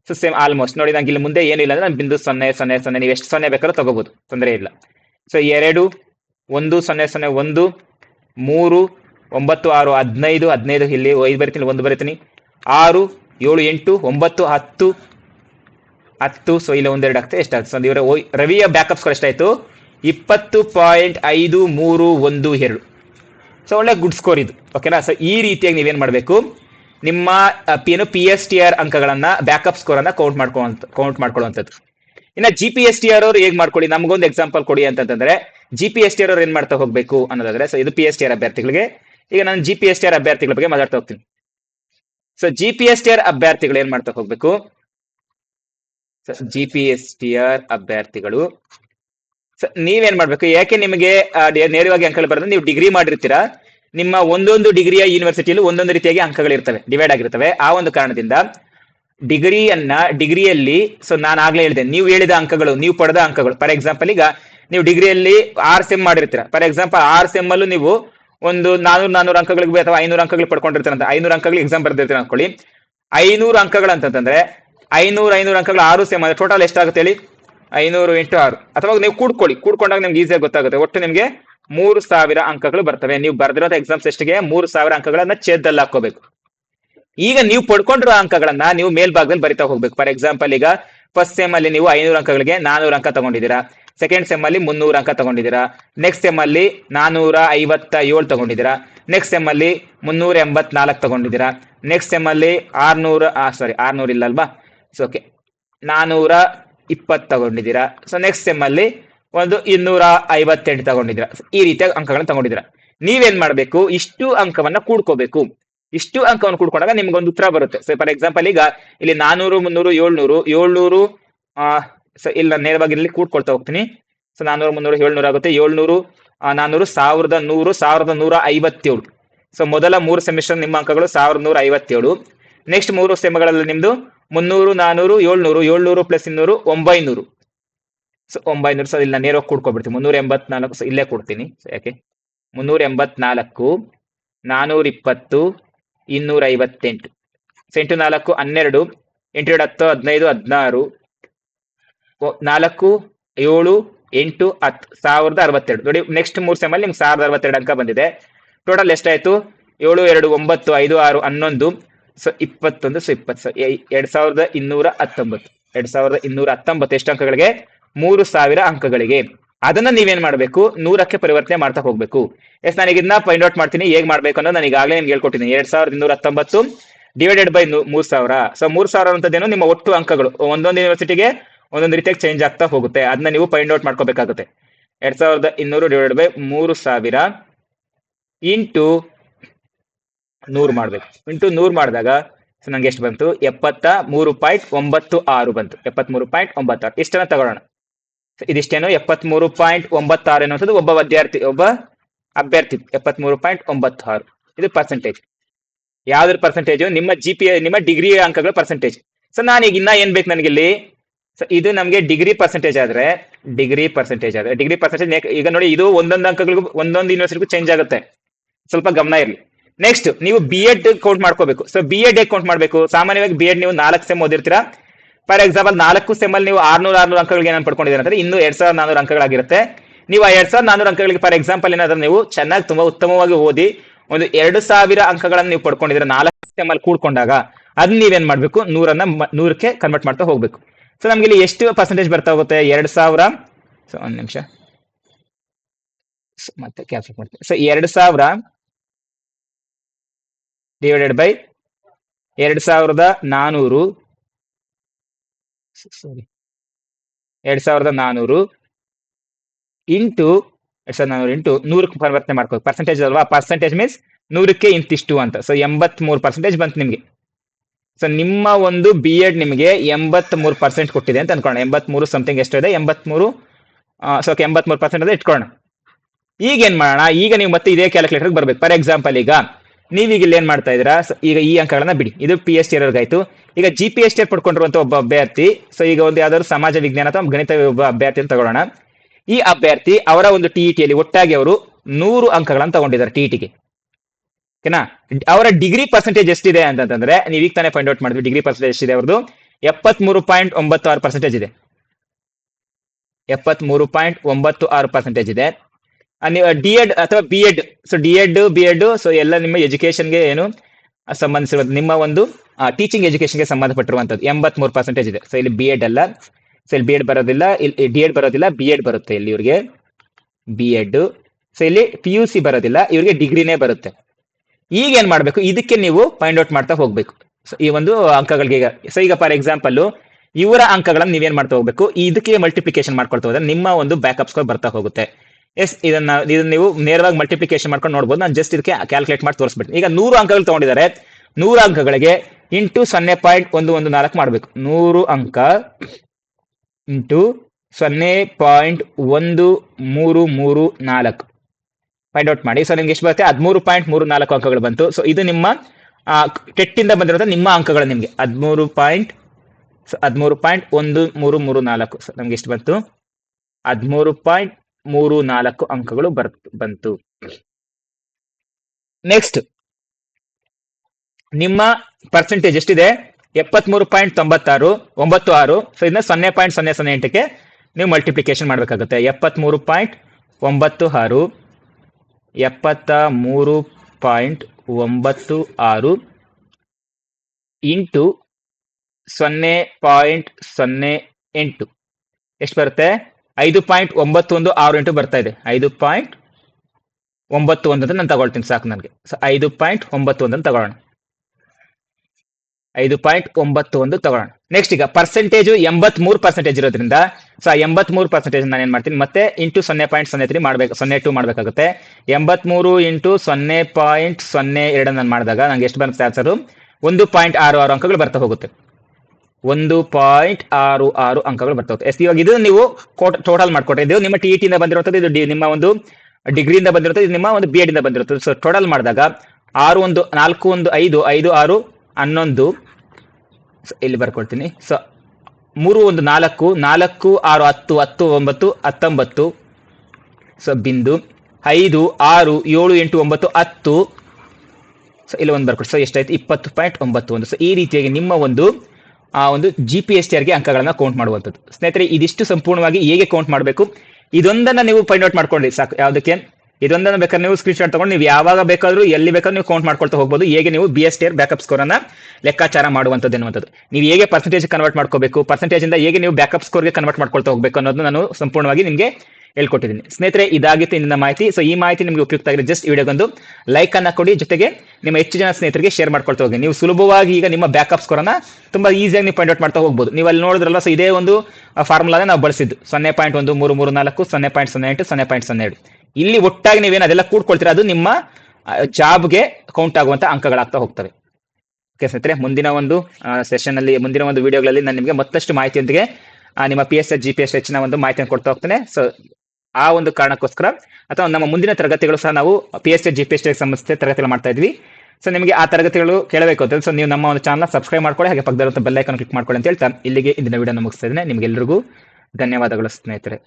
ಸೊ ಸೇಮ್ ಆಲ್ಮೋಸ್ಟ್ ನೋಡಿ, ನಂಗೆ ಇಲ್ಲಿ ಮುಂದೆ ಏನಿಲ್ಲ ಅಂದ್ರೆ ನಾನು ಬಿಂದು ಸೊನ್ನೆ ಸೊನ್ನೆ ಸೊನ್ನೆ, ನೀವು ಎಷ್ಟು ಸೊನ್ನೆ ಬೇಕಾದ್ರೂ ತಗೋಬಹುದು ತೊಂದರೆ ಇಲ್ಲ. ಸೊ ಎರಡು, ಒಂದು, ಸೊನ್ನೆ ಸೊನ್ನೆ, ಒಂದು ಮೂರು, ಒಂಬತ್ತು, ಆರು, ಹದಿನೈದು ಹದಿನೈದು, ಇಲ್ಲಿ ಐದು ಬರಿತೀನಿ, ಒಂದು ಬರಿತೀನಿ. ಆರು, ಏಳು, ಎಂಟು, ಒಂಬತ್ತು, ಹತ್ತು ಹತ್ತು ಸೊ ಇಲ್ಲಿ ಒಂದೆರಡು ಆಗ್ತದೆ ಎಷ್ಟಾಗ್ತದೆ ಸೊ ಇವರ ರವಿಯ ಬ್ಯಾಕಪ್ ಸ್ಕೋರ್ ಎಷ್ಟಾಯ್ತು ಇಪ್ಪತ್ತು ಪಾಯಿಂಟ್ ಐದು ಮೂರು ಒಂದು ಎರಡು. ಸೊ ಒಳ್ಳೆ ಗುಡ್ ಸ್ಕೋರ್ ಇದು ಓಕೆನಾ ಸೊ ಈ ರೀತಿಯಾಗಿ ನೀವೇನು ಮಾಡಬೇಕು? ನಿಮ್ಮ ಏನು ಪಿ ಎಸ್ ಟಿ ಆರ್ ಅಂಕಗಳನ್ನ ಬ್ಯಾಕಪ್ ಸ್ಕೋರ್ ಅನ್ನ ಕೌಂಟ್ ಮಾಡ್ಕೊಂತ ಕೌಂಟ್ ಮಾಡ್ಕೊಳ್ಳುವಂಥದ್ದು ಇನ್ನ G P S T R ಅವ್ರು ಹೇಗ್ ಮಾಡ್ಕೊಳ್ಳಿ? ನಮಗೊಂದು ಎಕ್ಸಾಂಪಲ್ ಕೊಡಿ ಅಂತಂದ್ರೆ ಜಿ ಪಿ ಎಸ್ ಟಿ ಅವ್ರು ಏನ್ ಮಾಡ್ತಾ ಹೋಗ್ಬೇಕು ಅನ್ನೋದಾದ್ರೆ ಸೊ ಇದು ಪಿ ಎಸ್ ಟಿ ಆರ್ ಅಭ್ಯರ್ಥಿಗಳಿಗೆ. ಈಗ ನಾನು G P S T R ಅಭ್ಯರ್ಥಿಗಳ ಬಗ್ಗೆ ಮಾತಾಡ್ತಾ ಹೋಗ್ತೀನಿ. So G P S T R ಅಭ್ಯರ್ಥಿಗಳು ಏನ್ ಮಾಡ್ತಾ ಹೋಗ್ಬೇಕು? G P S T R ಅಭ್ಯರ್ಥಿಗಳು. ನೀವೇನ್ ಮಾಡ್ಬೇಕು? ಯಾಕೆ ನಿಮಗೆ ನೇರವಾಗಿ ಅಂಕಗಳು ಬರೋದು? ನೀವು ಡಿಗ್ರಿ ಮಾಡಿರ್ತೀರಾ. ನಿಮ್ಮ ಒಂದೊಂದು ಡಿಗ್ರಿಯ ಯೂನಿವರ್ಸಿಟಿಯಲ್ಲಿ ಒಂದೊಂದು ರೀತಿಯಾಗಿ ಅಂಕಗಳಿರ್ತವೆ ಡಿವೈಡ್ ಆಗಿರ್ತವೆ. ಆ ಒಂದು ಕಾರಣದಿಂದ ಡಿಗ್ರಿಯನ್ನ, ಡಿಗ್ರಿಯಲ್ಲಿ ಸೊ ನಾನು ಆಗ್ಲೇ ಹೇಳಿದೆ, ನೀವು ಹೇಳಿದ ಅಂಕಗಳು, ನೀವು ಪಡೆದ ಅಂಕಗಳು. ಫಾರ್ ಎಕ್ಸಾಂಪಲ್ ಈಗ ನೀವು ಡಿಗ್ರಿಯಲ್ಲಿ ಆರ್ ಸೆಮ್ ಮಾಡಿರ್ತೀರ. ಫಾರ್ ಎಕ್ಸಾಂಪಲ್ ಆರ್ ಸೆಮ್ ಅಲ್ಲೂ ನೀವು ಒಂದು ನಾನೂರು ನಾನೂರು ಅಂಕಗಳಿಗೆ ಅಥವಾ ಐನೂರು ಅಂಕಗಳು ಪಡ್ಕೊಂಡಿರ್ತಾರೆ ಅಂತ ಐನೂರು ಅಂಕಗಳಿಗೆ ಎಕ್ಸಾಮ್ ಬರ್ದಿರ್ತೀರ ಅನ್ಕೊಳ್ಳಿ. ಐನೂರು ಅಂಕಗಳು ಅಂತಂದ್ರೆ ಐನೂರು ಐನೂರು ಅಂಕಗಳು ಆರು ಸೇಮ್ ಅಂದ್ರೆ ಟೋಟಲ್ ಎಷ್ಟಾಗುತ್ತೆ ಹೇಳಿ? ಐನೂರು ಇಂಟು ಆರು. ಅಥವಾ ನೀವು ಕೂಡ್ಕೊಳ್ಳಿ. ಕೂಡ್ಕೊಂಡಾಗ ನಿಮ್ಗೆ ಈಸಿಯಾಗಿ ಗೊತ್ತಾಗುತ್ತೆ. ಒಟ್ಟು ನಿಮಗೆ ಮೂರು ಸಾವಿರ ಅಂಕಗಳು ಬರ್ತವೆ. ನೀವು ಬರ್ದಿರೋ ಎಕ್ಸಾಮ್ಸ್ ಎಷ್ಟಿಗೆ ಮೂರು ಸಾವಿರ ಅಂಕಗಳನ್ನ ಛೇದಲ್ಲಿ ಹಾಕೋಬೇಕು ಈಗ ನೀವು ಪಡ್ಕೊಂಡಿರೋ ಅಂಕಗಳನ್ನ ನೀವು ಮೇಲ್ಭಾಗದಲ್ಲಿ ಬರಿತಾ ಹೋಗ್ಬೇಕು. ಫಾರ್ ಎಕ್ಸಾಂಪಲ್ ಈಗ ಫಸ್ಟ್ ಸೆಮ್ ಅಲ್ಲಿ ನೀವು ಐನೂರು ಅಂಕಗಳಿಗೆ ನಾನೂರು ಅಂಕ ತಗೊಂಡಿದ್ದೀರಾ. ಸೆಕೆಂಡ್ ಸೆಮ್ ಅಲ್ಲಿ ಮುನ್ನೂರು ಅಂಕ ತಗೊಂಡಿದ್ದೀರಾ? ನೆಕ್ಸ್ಟ್ ಸೆಮ್ ಅಲ್ಲಿ ನಾನೂರ ಐವತ್ತ ಏಳು ತಗೊಂಡಿದ್ದೀರಾ? ನೆಕ್ಸ್ಟ್ ಸೆಮ್ ಅಲ್ಲಿ ಮುನ್ನೂರ ಎಂಬತ್ನಾಲ್ಕು ತಗೊಂಡಿದ್ದೀರಾ? ನೆಕ್ಸ್ಟ್ ಸೆಮ್ ಅಲ್ಲಿ ಆರ್ನೂರ ಸಾರಿ ಆರ್ನೂರ ಇಲ್ಲ ಅಲ್ವಾ? ಸೊ ಓಕೆ ನಾನೂರ ಇಪ್ಪತ್ತು ತಗೊಂಡಿದ್ದೀರಾ? ಸೊ ನೆಕ್ಸ್ಟ್ ಸೆಮ್ ಅಲ್ಲಿ ಒಂದು ಇನ್ನೂರ ಐವತ್ತೆಂಟು ತಗೊಂಡಿದ್ದೀರಾ ಈ ರೀತಿಯ ಅಂಕಗಳನ್ನ ತಗೊಂಡಿದ್ದೀರಾ? ನೀವೇನ್ ಮಾಡಬೇಕು? ಇಷ್ಟು ಅಂಕವನ್ನ ಕೂಡ್ಕೋಬೇಕು. ಇಷ್ಟು ಅಂಕವನ್ನು ಕೂಡ್ಕೊಂಡಾಗ ನಿಮ್ಗೆ ಒಂದು ಉತ್ತರ ಬರುತ್ತೆ. ಸೊ ಫಾರ್ ಎಕ್ಸಾಂಪಲ್ ಈಗ ಇಲ್ಲಿ ನಾನೂರು, ಮುನ್ನೂರು, ಏಳ್ನೂರು ಏಳ್ನೂರು ಸೊ ಇಲ್ಲ ನೇರವಾಗಿ ಇಲ್ಲಿ ಕೂಡ್ಕೊಳ್ತಾ ಹೋಗ್ತೀನಿ. ಸೊ ನಾನೂರು ಮುನ್ನೂರು, ಏಳ್ನೂರು ಆಗುತ್ತೆ. ಏಳ್ನೂರು ನಾನ್ನೂರು ನಾನೂರು, ಸಾವಿರದ ನೂರು, ಸಾವಿರದ ನೂರ ಐವತ್ತೇಳು. ಸೊ ಮೊದಲ ಮೂರು ಸೆಮಿಸ್ಟರ್ ನಿಮ್ಮ ಅಂಕಗಳು ಸಾವಿರದ ನೂರ ಐವತ್ತೇಳು. ನೆಕ್ಸ್ಟ್ ಮೂರು ಸೆಮ್ಗಳಲ್ಲಿ ನಿಮ್ದು ಮುನ್ನೂರು, ನಾನೂರು, ಏಳ್ನೂರು ಏಳ್ನೂರು ಪ್ಲಸ್ ಇನ್ನೂರು, ಒಂಬೈನೂರು. ಸೊ ಒಂಬೈನೂರು. ಸೊ ಇಲ್ಲಿ ನಾನು ನೇರವಾಗಿ ಕೂಡ್ಕೊಬಿಡ್ತೀನಿ. ಮುನ್ನೂರ ಎಂಬತ್ನಾಲ್ಕು. ಸೊ ಇಲ್ಲೇ ಕೊಡ್ತೀನಿ. ಸೊ ಯಾಕೆ? ಮುನ್ನೂರ ಎಂಬತ್ನಾಲ್ಕು, ನಾನೂರ ಇಪ್ಪತ್ತು, ಇನ್ನೂರ ಐವತ್ತೆಂಟು. ಸೊ ಎಂಟು ನಾಲ್ಕು, ಹನ್ನೆರಡು, ಎಂಟು ಎರಡು ಹತ್ತು, ಹದಿನೈದು, ಹದಿನಾರು ನಾಲ್ಕು, ಏಳು, ಎಂಟು, ಹತ್ತು, ಸಾವಿರದ ಅರವತ್ತೆರಡು. ನೋಡಿ ನೆಕ್ಸ್ಟ್ ಮೂರು ಸೆಮಲ್ಲಿ ನಿಮ್ಗೆ ಸಾವಿರದ ಅರವತ್ತೆರಡು ಅಂಕ ಬಂದಿದೆ. ಟೋಟಲ್ ಎಷ್ಟಾಯ್ತು? ಏಳು, ಎರಡು, ಒಂಬತ್ತು, ಐದು, ಆರು, ಹನ್ನೊಂದು, ಸೊ ಇಪ್ಪತ್ತೊಂದು, ಸೊ ಇಪ್ಪತ್ತು. ಎರಡ್ ಸಾವಿರದ ಇನ್ನೂರ ಹತ್ತೊಂಬತ್ತು. ಎರಡ್ ಸಾವಿರದ ಇನ್ನೂರ ಹತ್ತೊಂಬತ್ತು. ಎಷ್ಟು ಅಂಕಗಳಿಗೆ? ಮೂರು ಸಾವಿರ ಅಂಕಗಳಿಗೆ. ಅದನ್ನ ನೀವೇನ್ ಮಾಡಬೇಕು? ನೂರಕ್ಕೆ ಪರಿವರ್ತನೆ ಮಾಡ್ತಾ ಹೋಗ್ಬೇಕು. ಎಸ್, ನಾನು ಇದನ್ನ ಫೈಂಡ್ ಔಟ್ ಮಾಡ್ತೀನಿ. ಹೇಗೆ ಮಾಡ್ಬೇಕು ಅನ್ನೋದು ನಾನು ಈಗಾಗಲೇ ನಿಮ್ಗೆ ಹೇಳ್ಕೊಟ್ಟಿದ್ದೀನಿ. ಎರಡ್ ಸಾವಿರದ ಇನ್ನೂರ ಹತ್ತೊಂಬತ್ತು ಡಿವೈಡೆಡ್ ಬೈ ಮೂರ್ ಸಾವಿರ. ಸೊ ಮೂರ್ ಸಾವಿರ ಅಂತದೇನು ನಿಮ್ಮ ಒಟ್ಟು ಅಂಕಗಳು. ಒಂದೊಂದು ಯೂನಿವರ್ಸಿಟಿಗೆ ಒಂದೊಂದು ರೀತಿಯಾಗಿ ಚೇಂಜ್ ಆಗ್ತಾ ಹೋಗುತ್ತೆ. ಅದನ್ನ ನೀವು ಫೈಂಡ್ ಔಟ್ ಮಾಡ್ಕೋಬೇಕಾಗುತ್ತೆ. ಎರಡ್ ಸಾವಿರದ ಇನ್ನೂರು ಡಿವೈಡೆಡ್ ಬೈ ಮೂರು ಸಾವಿರ ಇಂಟು ನೂರು ಮಾಡ್ಬೇಕು. ಇಂಟು ನೂರು ಮಾಡಿದಾಗ ಸೊ ನಂಗೆ ಎಷ್ಟು ಬಂತು? ಎಪ್ಪತ್ತ ಮೂರು ಪಾಯಿಂಟ್ ಒಂಬತ್ತು ಆರು ಬಂತು. ಎಪ್ಪತ್ಮೂರು ಪಾಯಿಂಟ್ ಒಂಬತ್ತಾರು ಇಷ್ಟನ್ನ ತಗೊಳ್ಳೋಣ. ಇದಿಷ್ಟೇನು? ಎಪ್ಪತ್ಮೂರು ಪಾಯಿಂಟ್ ಒಂಬತ್ತಾರು ಎನ್ನುವಂಥದ್ದು ಒಬ್ಬ ವಿದ್ಯಾರ್ಥಿ, ಒಬ್ಬ ಅಭ್ಯರ್ಥಿ. ಎಪ್ಪತ್ಮೂರು ಪಾಯಿಂಟ್ ಒಂಬತ್ತು ಆರು. ಇದು ಪರ್ಸೆಂಟೇಜ್ ಯಾವ್ದ್ರ ಪರ್ಸೆಂಟೇಜು ನಿಮ್ಮ ಜಿ ಪಿ ನಿಮ್ಮ ಡಿಗ್ರಿ ಅಂಕಗಳ ಪರ್ಸೆಂಟೇಜ್ ಸೊ ನಾನೀಗ ಇನ್ನ ಏನ್ ಬೇಕು ನನಗೆ ಇಲ್ಲಿ ಸೊ ಇದು ನಮಗೆ ಡಿಗ್ರಿ ಪರ್ಸೆಂಟೇಜ್ ಆದ್ರೆ ಡಿಗ್ರಿ ಪರ್ಸೆಂಟೇಜ್ ಆದ್ರೆ ಡಿಗ್ರಿ ಪರ್ಸೆಂಟೇಜ್ ಈಗ ನೋಡಿ ಇದು ಒಂದೊಂದು ಅಂಕಗಳಿಗೂ, ಒಂದೊಂದು ಯೂನಿವರ್ಸಿಟಿಗೂ ಚೇಂಜ್ ಆಗುತ್ತೆ. ಸ್ವಲ್ಪ ಗಮನ ಇರಲಿ. ನೆಕ್ಸ್ಟ್ ನೀವು ಬಿ ಎಡ್ ಕೌಂಟ್ ಮಾಡ್ಕೋಬೇಕು. ಸೊ ಬಿ ಎಡ್ ಕೌಂಟ್ ಮಾಡಬೇಕು? ಸಾಮಾನ್ಯವಾಗಿ ಬಿ ಎಡ್ ನೀವು ನಾಲ್ಕು ಸೆಮ್ ಓದಿರ್ತೀರಾ? ಫಾರ್ ಎಕ್ಸಾಂಪಲ್ ನಾಲ್ಕು ಸೆಮ್ ಅಲ್ಲಿ ನೀವು ಆರ್ನೂರ, ಆರ್ನೂರು ಅಂಕಗಳಿಗೆ ಏನಾದ್ರು ಪಡ್ಕೊಂಡಿದ್ದೀರ ಅಂದ್ರೆ ಇನ್ನು ಎರಡ್ ಸಾವಿರದ ನಾನೂರು ಅಂಕಗಳಾಗಿರುತ್ತೆ. ನೀವು ಆ ಎರಡ್ ಸಾವಿರದ ನಾನೂರು ಅಂಕಗಳಿಗೆ ಫಾರ್ ಎಕ್ಸಾಂಪಲ್ ಏನಾದ್ರೆ ನೀವು ಚೆನ್ನಾಗಿ ತುಂಬಾ ಉತ್ತಮವಾಗಿ ಓದಿ ಒಂದು ಎರಡು ಸಾವಿರ ಅಂಕಗಳನ್ನು ನೀವು ಪಡ್ಕೊಂಡಿದ್ರೆ ನಾಲ್ಕು ಸೆಮ್ ಅಲ್ಲಿ ಕೂಡ್ಕೊಂಡಾಗ ಅದನ್ನ ನೀವೇನ್ ಮಾಡಬೇಕು? ನೂರನ್ನ ನೂರಕ್ಕೆ ಕನ್ವರ್ಟ್ ಮಾಡ್ತಾ ಹೋಗ್ಬೇಕು. ಸೊ ನಮ್ಗೆ ಇಲ್ಲಿ ಎಷ್ಟು ಪರ್ಸೆಂಟೇಜ್ ಬರ್ತಾ ಹೋಗುತ್ತೆ? ಎರಡು ಸಾವಿರ. ಸೊ ಒಂದು ನಿಮಿಷ. ಮತ್ತೆ ಕ್ಯಾಲ್ಕುಲೇಟ್ ಮಾಡ್ತೀನಿ. ಸೊ ಎರಡು ಸಾವಿರ ಡಿವೈಡೆಡ್ ಬೈ ಎರಡು ಸಾವಿರದ ನಾನೂರು. ಸಾರಿ ಎರಡು ಸಾವಿರದ ನಾನೂರು ಇಂಟು, ಎರಡು ಸಾವಿರದ ನಾನೂರು ಇಂಟು ನೂರಕ್ಕೆ ಪರಿವರ್ತನೆ ಮಾಡ್ಕೋಬೇಕು. ಪರ್ಸೆಂಟೇಜ್ ಅಲ್ವಾ? ಪರ್ಸೆಂಟೇಜ್ ಮೀನ್ಸ್ ನೂರಕ್ಕೆ ಇಂತಿಷ್ಟು ಅಂತ. ಸೊ ಎಂಬತ್ಮೂರು ಪರ್ಸೆಂಟೇಜ್ ಬಂತು ನಿಮಗೆ. ಸೊ ನಿಮ್ಮ ಒಂದು ಬಿ ಎಡ್ ನಿಮಗೆ ಎಂಬತ್ ಮೂರು ಪರ್ಸೆಂಟ್ ಕೊಟ್ಟಿದೆ ಅಂತ ಅನ್ಕೊಳ್ಳೋಣ. ಎಂಬತ್ ಮೂರು ಸಮಥಿಂಗ್ ಎಷ್ಟು ಇದೆ? ಎಂಬತ್ ಮೂರು ಸೊ ಎಂಬತ್ ಮೂರು ಪರ್ಸೆಂಟ್ ಅದೇ ಇಟ್ಕೊಳ್ಳೋಣ. ಈಗ ಏನ್ ಮಾಡೋಣ? ಈಗ ನೀವು ಮತ್ತೆ ಇದೇ ಕ್ಯಾಲ್ಕುಲೇಟರ್ ಬರ್ಬೇಕು. ಫಾರ್ ಎಕ್ಸಾಂಪಲ್ ಈಗ ನೀವೀಗ ಇಲ್ಲಿ ಏನ್ ಮಾಡ್ತಾ ಇದ್ದೀರಾ? So, ಈಗ ಈ ಅಂಕಗಳನ್ನ ಬಿಡಿ. ಇದು ಪಿ ಎಚ್ ಟಿ ಆಯ್ತು ಈಗ ಜಿ ಪಿ ಎಸ್ ಟಿ ಪಡ್ಕೊಂಡಿರುವಂತ ಒಬ್ಬ ಅಭ್ಯರ್ಥಿ ಸೊ ಈಗ ಒಂದು ಯಾವ್ದಾದ್ರು ಸಮಾಜ ವಿಜ್ಞಾನ ಅಥವಾ ಗಣಿತ ಅಭ್ಯರ್ಥಿ ಅಂತ ತಗೊಳ್ಳೋಣ. ಈ ಅಭ್ಯರ್ಥಿ ಅವರ ಒಂದು ಟಿ ಟಿಯಲ್ಲಿ ಒಟ್ಟಾಗಿ ಅವರು ನೂರು ಅಂಕಗಳನ್ನು ತಗೊಂಡಿದ್ದಾರೆ ಟಿ ಟಿಗೆ ಓಕೆನಾ? ಅವರ ಡಿಗ್ರಿ ಪರ್ಸೆಂಟೇಜ್ ಎಷ್ಟಿದೆ ಅಂತಂದ್ರೆ ನೀವು ಈಗ ತಾನೇ ಫೈಂಡ್ ಔಟ್ ಮಾಡಿದ್ವಿ ಡಿಗ್ರಿ ಪರ್ಸೆಂಟೇಜ್ ಎಷ್ಟಿದೆ ಅವ್ರದ್ದು ಎಪ್ಪತ್ಮೂರು ಪಾಯಿಂಟ್ ಒಂಬತ್ತು ಆರು ಪರ್ಸೆಂಟೇಜ್ ಇದೆ. ಎಪ್ಪತ್ಮೂರು ಪಾಯಿಂಟ್ ಒಂಬತ್ತು ಆರು ಪರ್ಸೆಂಟೇಜ್ ಇದೆ. ನೀವು ಡಿ ಎಡ್ ಅಥವಾ B Ed so D Ed B Ed so ಎಲ್ಲ ನಿಮ್ಮ ಎಜುಕೇಶನ್ಗೆ ಏನು ಸಂಬಂಧಿಸಿರುವ ನಿಮ್ಮ ಒಂದು ಟೀಚಿಂಗ್ ಎಜುಕೇಶನ್ಗೆ ಸಂಬಂಧಪಟ್ಟಿರುವಂತದ್ದು ಎಂಬತ್ಮೂರು ಪರ್ಸೆಂಟೇಜ್ ಇದೆ. ಸೊ ಇಲ್ಲಿ ಬಿ ಎಡ್ ಅಲ್ಲ. ಸೊ ಇಲ್ಲಿ ಬಿ ಎಡ್ ಬರೋದಿಲ್ಲ, ಇಲ್ಲಿ ಡಿ ಎಡ್ ಬರೋದಿಲ್ಲ ಬಿ ಎಡ್ ಬರುತ್ತೆ ಇಲ್ಲಿ ಇವ್ರಿಗೆ. ಬಿ ಎಡ್ ಸೊ ಇಲ್ಲಿ ಪಿ ಯು ಸಿ ಬರೋದಿಲ್ಲ, ಇವ್ರಿಗೆ ಡಿಗ್ರಿನೇ ಬರುತ್ತೆ. ಈಗ ಏನ್ ಮಾಡ್ಬೇಕು? ಇದಕ್ಕೆ ನೀವು ಫೈಂಡ್ ಔಟ್ ಮಾಡ್ತಾ ಹೋಗ್ಬೇಕು. ಈ ಒಂದು ಅಂಕಗಳಿಗೆ ಈಗ ಸೊ ಈಗ ಫಾರ್ ಎಕ್ಸಾಂಪಲ್ ಇವರ ಅಂಕಗಳನ್ನ ನೀವೇನ್ ಮಾಡ್ತಾ ಹೋಗ್ಬೇಕು? ಇದಕ್ಕೆ ಮಲ್ಟಿಪ್ಲಿಕೇಶನ್ ಮಾಡ್ಕೊಳ್ತಾ ಹೋದ್ರೆ ನಿಮ್ಮ ಒಂದು ಬ್ಯಾಕಪ್ ಸ್ಕೋರ್ ಬರ್ತಾ ಹೋಗುತ್ತೆ. ಎಸ್, ಇದನ್ನ ಇದನ್ನ ನೀವು ನೇರವಾಗಿ ಮಲ್ಟಿಪ್ಲಿಕೇಶನ್ ಮಾಡ್ಕೊಂಡು ನೋಡ್ಬೋದು. ನಾನು ಜಸ್ಟ್ ಇದಕ್ಕೆ ಕ್ಯಾಲ್ಕುಲೇಟ್ ಮಾಡಿ ತೋರಿಸ್ಬಿಡ್ತೀನಿ. ಈಗ ನೂರು ಅಂಕಗಳು ತಗೊಂಡಿದ್ದಾರೆ. ನೂರು ಅಂಕಗಳಿಗೆ ಇಂಟು ಸೊನ್ನೆ ಪಾಯಿಂಟ್ ಒಂದು ಒಂದು ನಾಲ್ಕು ಮಾಡಬೇಕು. ನೂರು ಅಂಕ ಇಂಟು ಸೊನ್ನೆ ಪಾಯಿಂಟ್ ಒಂದು ಮೂರು ಮೂರು ನಾಲ್ಕು. ಫೈಂಡ್ ಔಟ್ ಮಾಡಿ. ಸೊ ನಿಮ್ಗೆ ಎಷ್ಟು ಬರುತ್ತೆ? ಹದಿಮೂರು ಪಾಯಿಂಟ್ ಮೂರು ನಾಲ್ಕು ಅಂಕಗಳು ಬಂತು. ಸೊ ಇದು ನಿಮ್ಮ ಕೆಟ್ಟಿಂದ ಬಂದಿರೋದು ನಿಮ್ಮ ಅಂಕಗಳು ನಿಮಗೆ. ಹದಿಮೂರು ಪಾಯಿಂಟ್ ಹದಿಮೂರು ಪಾಯಿಂಟ್ ಒಂದು, ಮೂರು ಮೂರು, ನಾಲ್ಕು. ಸೊ ನಮ್ಗೆ ಎಷ್ಟು ಬಂತು? ಹದಿಮೂರು ಪಾಯಿಂಟ್ ಮೂರು ನಾಲ್ಕು ಅಂಕಗಳು ಬರ್, ಬಂತು. ನೆಕ್ಸ್ಟ್ ನಿಮ್ಮ ಪರ್ಸೆಂಟೇಜ್ ಎಷ್ಟಿದೆ? ಎಪ್ಪತ್ಮೂರು ಪಾಯಿಂಟ್ ತೊಂಬತ್ತಾರು, ಒಂಬತ್ತು ಆರು. ಸೊ ಇದನ್ನ ಸೊನ್ನೆ ಪಾಯಿಂಟ್ ಸೊನ್ನೆ ಸೊನ್ನೆ ಎಂಟಕ್ಕೆ ನೀವು ಮಲ್ಟಿಪ್ಲಿಕೇಶನ್ ಮಾಡಬೇಕಾಗುತ್ತೆ. ಎಪ್ಪತ್ಮೂರು ಪಾಯಿಂಟ್ ಒಂಬತ್ತು ಆರು. ಎಪ್ಪತ್ತ ಮೂರು ಪಾಯಿಂಟ್ ಒಂಬತ್ತು ಆರು ಇಂಟು ಸೊನ್ನೆ ಪಾಯಿಂಟ್ ಸೊನ್ನೆ ಎಂಟು. ಎಷ್ಟು ಬರುತ್ತೆ? ಐದು ಪಾಯಿಂಟ್ ಒಂಬತ್ತು ಒಂದು ಆರು ಎಂಟು ಬರ್ತಾ ಇದೆ. ಐದು ಪಾಯಿಂಟ್ ಒಂಬತ್ತು ಒಂದು ಅಂತ ನಾನು ತಗೊಳ್ತೀನಿ ಸಾಕು ನನಗೆ. ಸೊ ಐದು ಪಾಯಿಂಟ್ ಒಂಬತ್ತು ಒಂದು ಅಂತ ತಗೊಳ್ಳೋಣ. ಐದು ಪಾಯಿಂಟ್ ಒಂಬತ್ತು ಒಂದು ತಗೊಳ್ಳೋಣ. ನೆಕ್ಸ್ಟ್ ಈಗ ಪರ್ಸೆಂಟೇಜ್ ಎಂಬತ್ಮೂರು ಪರ್ಸೆಂಟೇಜ್ ಇರೋದ್ರಿಂದ ಸೊ ಆ ಎಂಬತ್ಮೂರು ಪರ್ಸೆಂಟೇಜ್ ನಾನು ಏನು ಮಾಡ್ತೀನಿ? ಮತ್ತೆ ಇಂಟು ಸೊನ್ನೆ ಪಾಯಿಂಟ್ ಸೊನ್ನೆ ತ್ರೀ ಮಾಡಬೇಕು, ಸೊನ್ನೆ ಟು ಮಾಡಬೇಕಾಗುತ್ತೆ. ಎಂಬತ್ಮೂರು ಇಂಟು ಸೊನ್ನೆ ಪಾಯಿಂಟ್ ಸೊನ್ನೆ ಎರಡನ್ನು ನಾನು ಮಾಡಿದಾಗ ನಂಗೆ ಎಷ್ಟು ಬರುತ್ತೆ ಆನ್ಸರ್ ಒಂದು ಪಾಯಿಂಟ್ ಆರು ಆರು ಅಂಕಗಳು ಬರ್ತಾ ಹೋಗುತ್ತೆ. ಒಂದು ಪಾಯಿಂಟ್ ಆರು ಆರು ಅಂಕಗಳು ಬರ್ತಾ ಹೋಗುತ್ತೆ. ಎಸ್ ಇವಾಗ ಇದು ನೀವು ಟೋಟಲ್ ಮಾಡ್ಕೊಟ್ರೆ, ಇದು ನಿಮ್ಮ ಟಿ ಇ ಟಿಯಿಂದ ಬಂದಿರುತ್ತದೆ ಇದು ನಿಮ್ಮ ಒಂದು ಡಿಗ್ರಿಯಿಂದ ಬಂದಿರುತ್ತದೆ ಇದು ನಿಮ್ಮ ಒಂದು ಬಿ ಎಡ್ ಇಂದ ಬಂದಿರುತ್ತದೆ ಸೊ ಟೋಟಲ್ ಮಾಡಿದಾಗ ಆರು ಒಂದು ನಾಲ್ಕು ಒಂದು ಐದು ಐದು ಆರು ಹನ್ನೊಂದು. ಇಲ್ಲಿ ಬರ್ಕೊಳ್ತೀನಿ. ಸೊ, ಮೂರು, ಒಂದು, ನಾಲ್ಕು ನಾಲ್ಕು, ಆರು, ಹತ್ತು ಹತ್ತು, ಒಂಬತ್ತು, ಹತ್ತೊಂಬತ್ತು. ಸೊ, ಬಿಂದು. ಐದು, ಆರು, ಏಳು, ಎಂಟು, ಒಂಬತ್ತು, ಹತ್ತು. ಸೊ, ಇಲ್ಲಿ ಒಂದು ಬರ್ಕೊಡಿ. ಸೊ, ಎಷ್ಟಾಯ್ತು? ಇಪ್ಪತ್ತು ಪಾಯಿಂಟ್ ಒಂಬತ್ತು ಒಂದು. ಸೊ, ಈ ರೀತಿಯಾಗಿ ನಿಮ್ಮ ಒಂದು, ಆ, ಒಂದು ಜಿ ಪಿ ಎಸ್ ಟಿ ಆರ್ಗೆ ಅಂಕಗಳನ್ನ ಕೌಂಟ್ ಮಾಡುವಂಥದ್ದು. ಸ್ನೇಹಿತರೆ, ಇದಿಷ್ಟು ಸಂಪೂರ್ಣವಾಗಿ ಹೇಗೆ ಕೌಂಟ್ ಮಾಡಬೇಕು? ಇದೊಂದನ್ನ ನೀವು ಫೈಂಡ್ ಔಟ್ ಮಾಡ್ಕೊಳ್ಳಿ ಸಾಕು. ಯಾವುದಕ್ಕೆ? ಇದೊಂದನ್ನ ಬೇಕಾದ್ರೆ ನೀವು ಸ್ಕ್ರೀನ್ ಶಾಟ್ ತಗೊಂಡು ನೀವು ಯಾವಾಗ ಬೇಕಾದ್ರೂ ಎಲ್ಲಿ ಬೇಕಾದ್ರೂ ನೀವು ಕೌಂಟ್ ಮಾಡ್ಕೊಳ್ತಾ ಹೋಗ್ಬೋದು. ಹೇಗೆ ನೀವು B S T R backup score ಅನ್ನ ಲೆಕ್ಕಾಚಾರ ಮಾಡುವಂಥದ್ದು ಎನ್ನುವಂಥದ್ದು. ನೀವು ಹೇಗೆ ಪರ್ಸೆಂಟೇಜ್ ಕನ್ವರ್ಟ್ ಮಾಡ್ಕೋಬೇಕು ಪರ್ಸೆಂಟೇಜ್ ಹೇಗೆ ನೀವು ಬ್ಯಾಕಪ್ ಸ್ಕೋರ್ಗೆ ಕನ್ವರ್ಟ್ ಮಾಡ್ಕೊಳ್ತಾ ಹೋಗಬೇಕು ಅನ್ನೋದನ್ನ ನಾನು ಸಂಪೂರ್ಣವಾಗಿ ನಿಮಗೆ ಹೇಳ್ಕೊಟ್ಟಿದ್ದೀನಿ. ಸ್ನೇಹಿತರೆ, ಇದಾಗಿತ್ತು ಇಂದಿನ ಮಾಹಿತಿ. ಸೊ ಈ ಮಾಹಿತಿ ನಿಮಗೆ ಉಪಯುಕ್ತ ಆಗಿದೆ ಜಸ್ಟ್ ವಿಡಿಯೋಗೊಂದು ಲೈಕ್ ಅನ್ನ ಕೊಡಿ. ಜೊತೆಗೆ ನಿಮ್ಮ ಹೆಚ್ಚು ಜನ ಸ್ನೇಹಿತರಿಗೆ ಶೇರ್ ಮಾಡ್ಕೊಳ್ತಾ ಹೋಗಿ ನೀವು ಸುಲಭವಾಗಿ ಈಗ ನಿಮ್ಮ ಬ್ಯಾಕಪ್ ಸ್ಕೋರ್ ಅನ್ನ ತುಂಬಾ ಈಸಿಯಾಗಿ ನೀವು ಪಾಯಿಂಟ್ ಔಟ್ ಮಾಡ್ತಾ ಹೋಗ್ಬೋದು. ನೀವು ಅಲ್ಲಿ ನೋಡಿದ್ರಲ್ಲ ಸೊ ಇದೇ ಒಂದು ಫಾರ್ಮುಲಾನ ನಾವು ಬಳಸಿದ್ದು. ಸೊನ್ನೆ ಪಾಯಿಂಟ್ ಒಂದು ಮೂರು ಮೂರು ನಾಲ್ಕು, ಸೊನ್ನೆ ಪಾಯಿಂಟ್ ಸೊನ್ನೆ ಎಂಟು, ಸೊನ್ನೆ ಪಾಯಿಂಟ್ ಸೊನ್ನೆ ಎರಡು. ಇಲ್ಲಿ ಒಟ್ಟಾಗಿ ನೀವೇನು ಅದೆಲ್ಲ ಕೂಡ್ಕೊಳ್ತೀರಾ? ಅದು ನಿಮ್ಮ ಜಾಬ್ಗೆ ಕೌಂಟ್ ಆಗುವಂತ ಅಂಕಗಳಾಗ್ತಾ ಹೋಗ್ತವೆ. ಓಕೆ ಸ್ನೇಹಿತರೆ, ಮುಂದಿನ ಒಂದು ಸೆಷನ್ ಅಲ್ಲಿ, ಮುಂದಿನ ಒಂದು ವಿಡಿಯೋಗಳಲ್ಲಿ ನಾನು ನಿಮಗೆ ಮತ್ತಷ್ಟು ಮಾಹಿತಿಯೊಂದಿಗೆ ನಿಮ್ಮ P S S G P S ಹೆಚ್ಚಿನ ಒಂದು ಮಾಹಿತಿಯನ್ನು ಕೊಡ್ತಾ ಹೋಗ್ತೇನೆ. ಸೊ ಆ ಒಂದು ಕಾರಣಕ್ಕೋಸ್ಕರ, ಅಥವಾ ನಮ್ಮ ಮುಂದಿನ ತರಗತಿಗಳು ಸಹ ನಾವು P S S G P S ಸಂಬಂಧಿಸಿದ ತರಗತಿಗಳು ಮಾಡ್ತಾ ಇದ್ವಿ. ಸೊ ನಿಮಗೆ ಆ ತರಗತಿಗಳು ಕೇಳಬೇಕು ಅಂತ ಸೊ ನೀವು ನಮ್ಮ ಒಂದು ಚಾನಲ್ ಸಬ್ಸ್ಕ್ರೈಬ್ ಮಾಡ್ಕೊಳ್ಳಿ, ಹಾಗೆ ಪಕ್ಕದಲ್ಲಿರುವಂಥ ಬೆಲ್ ಐಕಾನ್ ಕ್ಲಿಕ್ ಮಾಡ್ಕೊಳ್ಳಿ ಅಂತ ಹೇಳ್ತಾ ಇಲ್ಲಿಗೆ ಇಂದಿನ ವಿಡಿಯೋ ಮುಗಿಸ್ತಾ ಇದ್ದೇನೆ. ನಿಮಗೆಲ್ಲರಿಗೂ ಧನ್ಯವಾದಗಳು ಸ್ನೇಹಿತರೆ.